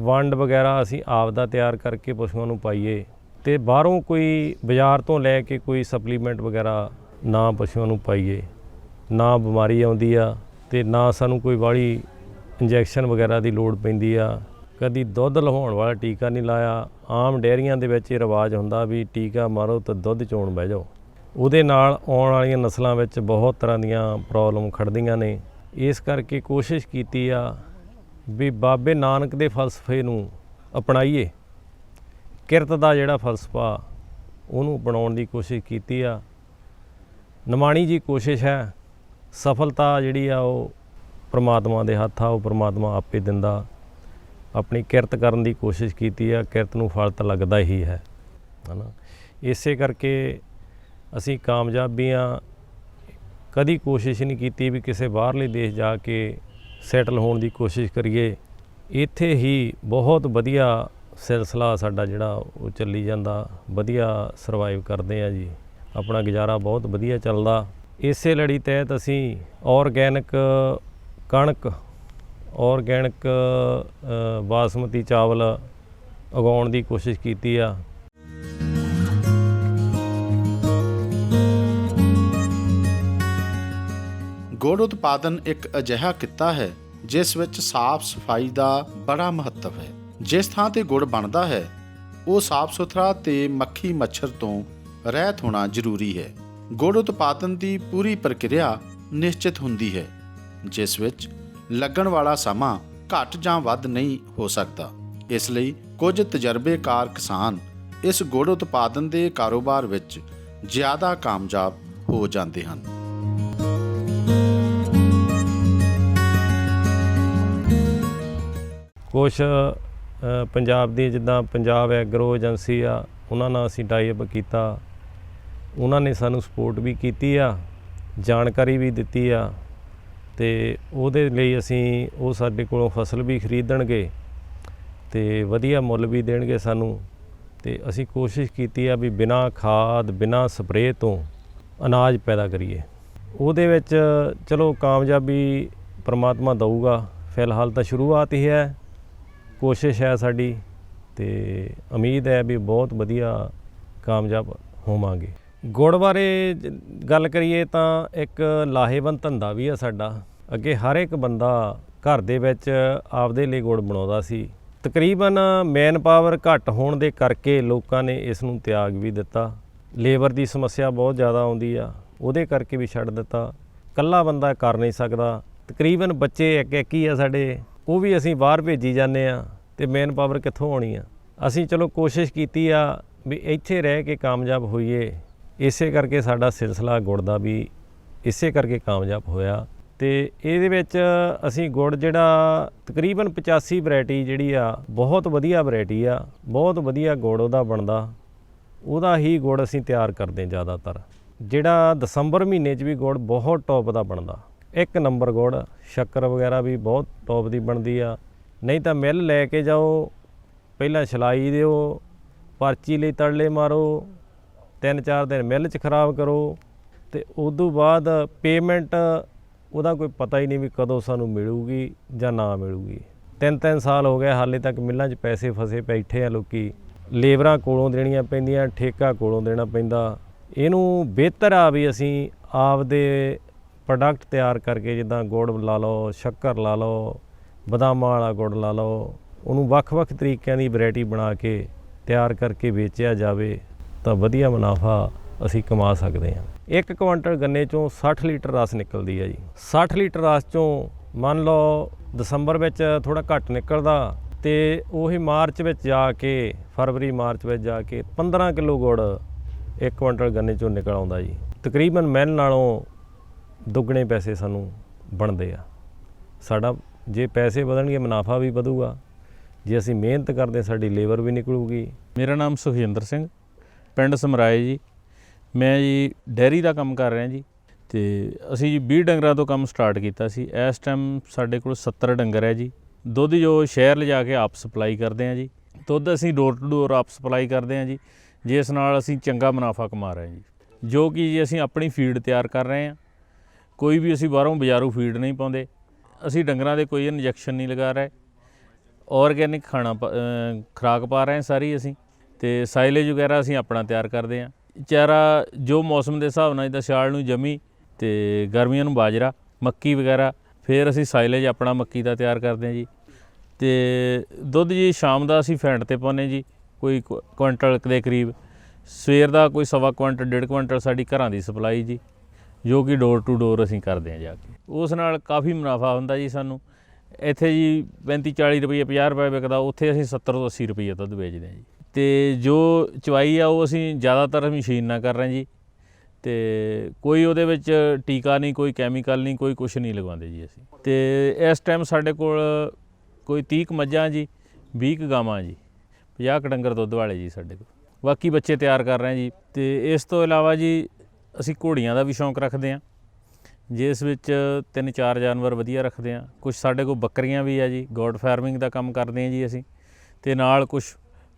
ਵੰਡ ਵਗੈਰਾ ਅਸੀਂ ਆਪ ਦਾ ਤਿਆਰ ਕਰਕੇ ਪਸ਼ੂਆਂ ਨੂੰ ਪਾਈਏ ਤੇ ਬਾਹਰੋਂ ਕੋਈ ਬਾਜ਼ਾਰ ਤੋਂ ਲੈ ਕੇ ਕੋਈ ਸਪਲੀਮੈਂਟ ਵਗੈਰਾ ਨਾ ਪਸ਼ੂਆਂ ਨੂੰ ਪਾਈਏ, ਨਾ ਬਿਮਾਰੀ ਆਉਂਦੀ ਆ ਤੇ ਨਾ ਸਾਨੂੰ ਕੋਈ ਵਾਲੀ ਇੰਜੈਕਸ਼ਨ ਵਗੈਰਾ ਦੀ ਲੋੜ ਪੈਂਦੀ ਆ। ਕਦੀ ਦੁੱਧ ਲਹਾਉਣ ਵਾਲਾ ਟੀਕਾ ਨਹੀਂ ਲਾਇਆ, ਆਮ ਡੇਅਰੀਆਂ ਦੇ ਵਿੱਚ ਇਹ ਰਿਵਾਜ ਹੁੰਦਾ ਵੀ ਟੀਕਾ ਮਾਰੋ ਤਾਂ ਦੁੱਧ ਚੋਣ ਬਹਿ ਜਾਓ। ਉਹਦੇ ਨਾਲ ਆਉਣ ਵਾਲੀਆਂ ਨਸਲਾਂ ਵਿੱਚ ਬਹੁਤ ਤਰ੍ਹਾਂ ਦੀਆਂ ਪ੍ਰੋਬਲਮ ਖੜਦੀਆਂ ਨੇ। ਇਸ ਕਰਕੇ ਕੋਸ਼ਿਸ਼ ਕੀਤੀ ਆ ਵੀ ਬਾਬੇ ਨਾਨਕ ਦੇ ਫਲਸਫੇ ਨੂੰ ਅਪਣਾਈਏ। ਕਿਰਤ ਦਾ ਜਿਹੜਾ ਫਲਸਫਾ ਉਹਨੂੰ ਅਪਣਾਉਣ ਦੀ ਕੋਸ਼ਿਸ਼ ਕੀਤੀ ਆ। ਨਿਮਾਣੀ ਜੀ ਕੋਸ਼ਿਸ਼ ਹੈ, ਸਫਲਤਾ ਜਿਹੜੀ ਆ ਉਹ ਪ੍ਰਮਾਤਮਾ ਦੇ ਹੱਥ ਆ, ਉਹ ਪ੍ਰਮਾਤਮਾ ਆਪੇ ਦਿੰਦਾ। ਆਪਣੀ ਕਿਰਤ ਕਰਨ ਦੀ ਕੋਸ਼ਿਸ਼ ਕੀਤੀ ਆ, ਕਿਰਤ ਨੂੰ ਫਲ ਤਾਂ ਲੱਗਦਾ ਹੀ ਹੈ, ਹਨਾ। ਇਸੇ ਕਰਕੇ ਅਸੀਂ ਕਾਮਯਾਬੀਆਂ ਕਦੀ ਕੋਸ਼ਿਸ਼ ਨਹੀਂ ਕੀਤੀ ਵੀ ਕਿਸੇ ਬਾਹਰਲੇ ਦੇਸ਼ ਜਾ ਕੇ ਸੈਟਲ ਹੋਣ ਦੀ ਕੋਸ਼ਿਸ਼ ਕਰੀਏ। ਇੱਥੇ ਹੀ ਬਹੁਤ ਵਧੀਆ ਸਿਲਸਿਲਾ ਸਾਡਾ ਜਿਹੜਾ ਉਹ ਚੱਲੀ ਜਾਂਦਾ। ਵਧੀਆ ਸਰਵਾਈਵ ਕਰਦੇ ਆ ਜੀ। ਆਪਣਾ ਗੁਜ਼ਾਰਾ ਬਹੁਤ ਵਧੀਆ ਚੱਲਦਾ। ਇਸੇ ਲੜੀ ਤਹਿਤ ਅਸੀਂ ਆਰਗੈਨਿਕ ਕਣਕ ਆਰਗੈਨਿਕ ਬਾਸਮਤੀ ਚਾਵਲ ਉਗਾਉਣ ਦੀ ਕੋਸ਼ਿਸ਼ ਕੀਤੀ ਆ। ਗੁੜ ਉਤਪਾਦਨ ਇੱਕ ਅਜਿਹਾ ਕਿੱਤਾ ਹੈ, ਜਿਸ ਵਿੱਚ ਸਾਫ਼ ਸਫ਼ਾਈ ਦਾ ਬੜਾ ਮਹੱਤਵ ਹੈ। ਜਿਸ ਥਾਂ ਤੇ ਗੁੜ ਬਣਦਾ ਹੈ, ਉਹ ਸਾਫ਼ ਸੁਥਰਾ ਤੇ ਮੱਖੀ ਮੱਛਰ ਤੋਂ ਰਹਿਤ ਹੋਣਾ ਜ਼ਰੂਰੀ ਹੈ। ਗੁੜ ਉਤਪਾਦਨ ਦੀ ਪੂਰੀ ਪ੍ਰਕਿਰਿਆ ਨਿਸ਼ਚਿਤ ਹੁੰਦੀ ਹੈ, ਜਿਸ ਵਿੱਚ ਲੱਗਣ ਵਾਲਾ ਸਮਾਂ ਘੱਟ ਜਾਂ ਵੱਧ ਨਹੀਂ ਹੋ ਸਕਦਾ। ਇਸ ਲਈ ਕੁਝ ਤਜਰਬੇਕਾਰ ਕਿਸਾਨ ਇਸ ਗੁੜ ਉਤਪਾਦਨ ਦੇ ਕਾਰੋਬਾਰ ਵਿੱਚ ਜ਼ਿਆਦਾ ਕਾਮਯਾਬ ਹੋ ਜਾਂਦੇ ਹਨ। ਕੁਛ ਪੰਜਾਬ ਦੀ ਜਿੱਦਾਂ ਪੰਜਾਬ ਐਗਰੋ ਏਜੰਸੀ ਆ, ਉਹਨਾਂ ਨਾਲ ਅਸੀਂ ਟਾਈ ਕੀਤਾ। ਉਹਨਾਂ ਨੇ ਸਾਨੂੰ ਸਪੋਰਟ ਵੀ ਕੀਤੀ ਆ, ਜਾਣਕਾਰੀ ਵੀ ਦਿੱਤੀ ਆ, ਤੇ ਉਹਦੇ ਲਈ ਅਸੀਂ ਉਹ ਸਾਡੇ ਕੋਲੋਂ ਫਸਲ ਵੀ ਖਰੀਦਣਗੇ ਤੇ ਵਧੀਆ ਮੁੱਲ ਵੀ ਦੇਣਗੇ ਸਾਨੂੰ। ਤੇ ਅਸੀਂ ਕੋਸ਼ਿਸ਼ ਕੀਤੀ ਆ ਵੀ ਬਿਨਾਂ ਖਾਦ, ਬਿਨਾਂ ਸਪਰੇਅ ਤੋਂ ਅਨਾਜ ਪੈਦਾ ਕਰੀਏ। ਉਹਦੇ ਵਿੱਚ ਚਲੋ ਕਾਮਯਾਬੀ ਪਰਮਾਤਮਾ ਦਊਗਾ। ਫਿਲਹਾਲ ਤਾਂ ਸ਼ੁਰੂਆਤ ਹੀ ਹੈ। ਕੋਸ਼ਿਸ਼ ਹੈ ਸਾਡੀ ਤੇ ਉਮੀਦ ਹੈ ਵੀ ਬਹੁਤ ਵਧੀਆ ਕਾਮਯਾਬ ਹੋਵਾਂਗੇ। ਗੁੜ ਬਾਰੇ ਗੱਲ ਕਰੀਏ ਤਾਂ ਇੱਕ ਲਾਹੇਵੰਦ ਧੰਦਾ ਵੀ ਆ ਸਾਡਾ। ਅੱਗੇ ਹਰ ਇੱਕ ਬੰਦਾ ਘਰ ਦੇ ਵਿੱਚ ਆਪਦੇ ਲਈ ਗੁੜ ਬਣਾਉਂਦਾ ਸੀ। ਤਕਰੀਬਨ ਮੈਨ ਪਾਵਰ ਘੱਟ ਹੋਣ ਦੇ ਕਰਕੇ ਲੋਕਾਂ ਨੇ ਇਸ ਨੂੰ ਤਿਆਗ ਵੀ ਦਿੱਤਾ। ਲੇਬਰ ਦੀ ਸਮੱਸਿਆ ਬਹੁਤ ਜ਼ਿਆਦਾ ਆਉਂਦੀ ਆ। ਉਹਦੇ ਕਰਕੇ ਵੀ ਛੱਡ ਦਿੱਤਾ। ਕੱਲਾ ਬੰਦਾ ਕਰ ਨਹੀਂ ਸਕਦਾ। ਤਕਰੀਬਨ ਬੱਚੇ ਇੱਕ ਇੱਕ ਹੀ ਆ ਸਾਡੇ। ਉਹ ਵੀ ਅਸੀਂ ਬਾਹਰ ਭੇਜੀ ਜਾਂਦੇ ਆ ਤੇ ਮੈਨ ਪਾਵਰ ਕਿੱਥੋਂ ਆਉਣੀ ਆ? ਅਸੀਂ ਚਲੋ ਕੋਸ਼ਿਸ਼ ਕੀਤੀ ਆ ਵੀ ਇੱਥੇ ਰਹਿ ਕੇ ਕਾਮਯਾਬ ਹੋਈਏ। ਇਸੇ ਕਰਕੇ ਸਾਡਾ ਸਿਲਸਿਲਾ ਗੁੜ ਦਾ ਵੀ ਇਸੇ ਕਰਕੇ ਕਾਮਯਾਬ ਹੋਇਆ। ਤੇ ਇਹਦੇ ਵਿੱਚ ਅਸੀਂ ਗੁੜ ਜਿਹੜਾ ਤਕਰੀਬਨ 85 ਵੈਰਾਈਟੀ ਜਿਹੜੀ ਆ, ਬਹੁਤ ਵਧੀਆ ਵੈਰਾਈਟੀ ਆ, ਬਹੁਤ ਵਧੀਆ ਗੁੜ ਉਹਦਾ ਬਣਦਾ। ਉਹਦਾ ਹੀ ਗੁੜ ਅਸੀਂ ਤਿਆਰ ਕਰਦੇ ਜ਼ਿਆਦਾਤਰ। ਜਿਹੜਾ ਦਸੰਬਰ ਮਹੀਨੇ 'ਚ ਵੀ ਗੁੜ ਬਹੁਤ ਟੌਪ ਦਾ ਬਣਦਾ। ਇੱਕ ਨੰਬਰ ਗੁੜ, ਸ਼ੱਕਰ ਵਗੈਰਾ ਵੀ ਬਹੁਤ ਟੌਪ ਦੀ ਬਣਦੀ ਆ। ਨਹੀਂ ਤਾਂ ਮਿੱਲ ਲੈ ਕੇ ਜਾਓ, ਪਹਿਲਾਂ ਛਲਾਈ ਦਿਓ, ਪਰਚੀ ਲਈ ਤੜਲੇ ਮਾਰੋ ਤਿੰਨ ਚਾਰ ਦਿਨ ਮਿੱਲ 'ਚ ਖਰਾਬ ਕਰੋ ਤੇ ਉਦੋਂ ਬਾਅਦ ਪੇਮੈਂਟ ਉਹਦਾ ਕੋਈ ਪਤਾ ਹੀ ਨਹੀਂ ਵੀ ਕਦੋਂ ਸਾਨੂੰ ਮਿਲੂਗੀ ਜਾਂ ਨਾ ਮਿਲੂਗੀ। ਤਿੰਨ ਤਿੰਨ ਸਾਲ ਹੋ ਗਏ, ਹਾਲੇ ਤੱਕ ਮਿੱਲਾਂ 'ਚ ਪੈਸੇ ਫਸੇ ਬੈਠੇ ਆ ਲੋਕੀ। ਲੇਬਰਾਂ ਕੋਲੋਂ ਦੇਣੀਆਂ ਪੈਂਦੀਆਂ, ਠੇਕਾ ਕੋਲੋਂ ਦੇਣਾ ਪੈਂਦਾ। ਇਹਨੂੰ ਬਿਹਤਰ ਆ ਵੀ ਅਸੀਂ ਆਪਦੇ ਪ੍ਰੋਡਕਟ ਤਿਆਰ ਕਰਕੇ ਜਿੱਦਾਂ ਗੁੜ ਲਾ ਲਓ, ਸ਼ੱਕਰ ਲਾ ਲਓ, ਬਦਾਮਾਂ ਵਾਲਾ ਗੁੜ ਲਾ ਲਓ, ਉਹਨੂੰ ਵੱਖ-ਵੱਖ ਤਰੀਕਿਆਂ ਦੀ ਵੈਰਾਈਟੀ ਬਣਾ ਕੇ ਤਿਆਰ ਕਰਕੇ ਵੇਚਿਆ ਜਾਵੇ ਤਾਂ ਵਧੀਆ ਮੁਨਾਫਾ ਅਸੀਂ ਕਮਾ ਸਕਦੇ ਹਾਂ। ਇੱਕ ਕੁਆਂਟਲ ਗੰਨੇ ਚੋਂ 60 ਲੀਟਰ ਰਸ ਨਿਕਲਦੀ ਹੈ ਜੀ। 60 ਲੀਟਰ ਰਸ ਚੋਂ ਮੰਨ ਲਓ ਦਸੰਬਰ ਵਿੱਚ ਥੋੜਾ ਘੱਟ ਨਿਕਲਦਾ ਤੇ ਉਹੀ ਮਾਰਚ ਵਿੱਚ ਜਾ ਕੇ, ਫਰਵਰੀ, ਮਾਰਚ ਵਿੱਚ ਜਾ ਕੇ 15 ਕਿਲੋ ਗੁੜ ਇੱਕ ਕੁਆਂਟਲ ਗੰਨੇ ਚੋਂ ਨਿਕਲ ਆਉਂਦਾ ਜੀ। ਤਕਰੀਬਨ ਮਿਲ ਨਾਲੋਂ ਦੁੱਗਣੇ ਪੈਸੇ ਸਾਨੂੰ ਬਣਦੇ ਆ। ਸਾਡਾ ਜੇ ਪੈਸੇ ਵਧਣਗੇ, ਮੁਨਾਫਾ ਵੀ ਵਧੂਗਾ। ਜੇ ਅਸੀਂ ਮਿਹਨਤ ਕਰਦੇ, ਸਾਡੀ ਲੇਬਰ ਵੀ ਨਿਕਲੂਗੀ। ਮੇਰਾ ਨਾਮ ਸੁਖਜਿੰਦਰ ਸਿੰਘ, ਪਿੰਡ ਸਮਰਾਏ ਜੀ। ਮੈਂ ਜੀ ਡੈਰੀ ਦਾ ਕੰਮ ਕਰ ਰਿਹਾ ਜੀ। ਤੇ ਅਸੀਂ ਜੀ 20 ਡੰਗਰਾਂ ਤੋਂ ਕੰਮ ਸਟਾਰਟ ਕੀਤਾ ਸੀ। ਇਸ ਟਾਈਮ ਸਾਡੇ ਕੋਲ 70 ਡੰਗਰ ਹੈ ਜੀ। ਦੁੱਧ ਜੋ ਸ਼ਹਿਰ ਲਿਜਾ ਕੇ ਆਪ ਸਪਲਾਈ ਕਰਦੇ ਹਾਂ ਜੀ। ਦੁੱਧ ਅਸੀਂ ਡੋਰ ਟੂ ਡੋਰ ਆਪ ਸਪਲਾਈ ਕਰਦੇ ਹਾਂ ਜੀ। ਜਿਸ ਨਾਲ ਅਸੀਂ ਚੰਗਾ ਮੁਨਾਫਾ ਕਮਾ ਰਹੇ ਹਾਂ ਜੀ। ਜੋ ਕਿ ਜੀ ਅਸੀਂ ਆਪਣੀ ਫੀਡ ਤਿਆਰ ਕਰ ਰਹੇ ਹਾਂ। ਕੋਈ ਵੀ ਅਸੀਂ ਬਾਹਰੋਂ ਬਾਜ਼ਾਰੂ ਫੀਡ ਨਹੀਂ ਪਾਉਂਦੇ, ਅਸੀਂ ਡੰਗਰਾਂ ਦੇ ਕੋਈ ਇੰਜੈਕਸ਼ਨ ਨਹੀਂ ਲਗਾ ਰਹੇ ਆਰਗੈਨਿਕ ਖਾਣਾ ਪ- ਖੁਰਾਕ ਪਾ ਰਹੇ ਸਾਰੀ ਅਸੀਂ, ਤੇ ਸਾਈਲੇਜ ਵਗੈਰਾ ਅਸੀਂ ਆਪਣਾ ਤਿਆਰ ਕਰਦੇ ਹਾਂ। ਚਾਰਾ ਜੋ ਮੌਸਮ ਦੇ ਹਿਸਾਬ ਨਾਲ ਜਿੱਦਾਂ ਸਿਆਲ ਨੂੰ ਜਮੀ ਤੇ ਗਰਮੀਆਂ ਨੂੰ ਬਾਜਰਾ, ਮੱਕੀ ਵਗੈਰਾ, ਫਿਰ ਅਸੀਂ ਸਾਈਲੇਜ ਆਪਣਾ ਮੱਕੀ ਦਾ ਤਿਆਰ ਕਰਦੇ ਹਾਂ ਜੀ। ਤੇ ਦੁੱਧ ਜੀ ਸ਼ਾਮ ਦਾ ਅਸੀਂ ਫੈਂਟ ਤੇ ਪਾਉਂਦੇ ਜੀ, ਕੋਈ ਕੁ- ਕੁਇੰਟਲ ਕੁ ਦੇ ਕਰੀਬ, ਸਵੇਰ ਦਾ ਕੋਈ ਸਵਾ ਕੁਇੰਟਲ ਡੇਢ ਕੁਇੰਟਲ ਸਾਡੀ ਘਰਾਂ ਦੀ ਸਪਲਾਈ ਜੀ। ਜੋ ਕਿ ਡੋਰ ਟੂ ਡੋਰ ਅਸੀਂ ਕਰਦੇ ਹਾਂ ਜਾ ਕੇ। ਉਸ ਨਾਲ ਕਾਫੀ ਮੁਨਾਫਾ ਹੁੰਦਾ ਜੀ ਸਾਨੂੰ। ਇੱਥੇ ਜੀ 35 40 ਰੁਪਏ 50 ਰੁਪਏ ਵਿਕਦਾ, ਉੱਥੇ ਅਸੀਂ 70 ਤੋਂ 80 ਰੁਪਏ ਦੁੱਧ ਵੇਚਦੇ ਹਾਂ ਜੀ। ਤੇ ਜੋ ਚਵਾਈ ਆ ਉਹ ਅਸੀਂ ਜ਼ਿਆਦਾਤਰ ਮਸ਼ੀਨ ਨਾਲ ਕਰ ਰਹੇ ਜੀ। ਤੇ ਕੋਈ ਉਹਦੇ ਵਿੱਚ ਟੀਕਾ ਨਹੀਂ, ਕੋਈ ਕੈਮੀਕਲ ਨਹੀਂ, ਕੋਈ ਕੁਝ ਨਹੀਂ ਲਗਵਾਉਂਦੇ ਜੀ ਅਸੀਂ। ਤੇ ਇਸ ਟਾਈਮ ਸਾਡੇ ਕੋਲ ਕੋਈ 30 ਕੁ ਮੱਝਾਂ ਜੀ 20 ਕੁ ਗਾਵਾਂ ਜੀ 50 ਕੁ ਡੰਗਰ ਦੁੱਧ ਵਾਲੇ ਜੀ ਸਾਡੇ ਕੋਲ। ਬਾਕੀ ਬੱਚੇ ਤਿਆਰ ਕਰ ਰਹੇ ਜੀ। ਤੇ ਇਸ ਤੋਂ ਇਲਾਵਾ ਜੀ ਅਸੀਂ ਘੋੜੀਆਂ ਦਾ ਵੀ ਸ਼ੌਂਕ ਰੱਖਦੇ ਹਾਂ। ਜਿਸ ਵਿੱਚ ਤਿੰਨ ਚਾਰ ਜਾਨਵਰ ਵਧੀਆ ਰੱਖਦੇ ਹਾਂ। ਕੁਝ ਸਾਡੇ ਕੋਲ ਬੱਕਰੀਆਂ ਵੀ ਆ ਜੀ ਗੋਡ ਫਾਰਮਿੰਗ ਦਾ ਕੰਮ ਕਰਦੇ ਹਾਂ ਜੀ ਅਸੀਂ। ਤੇ ਨਾਲ ਕੁਝ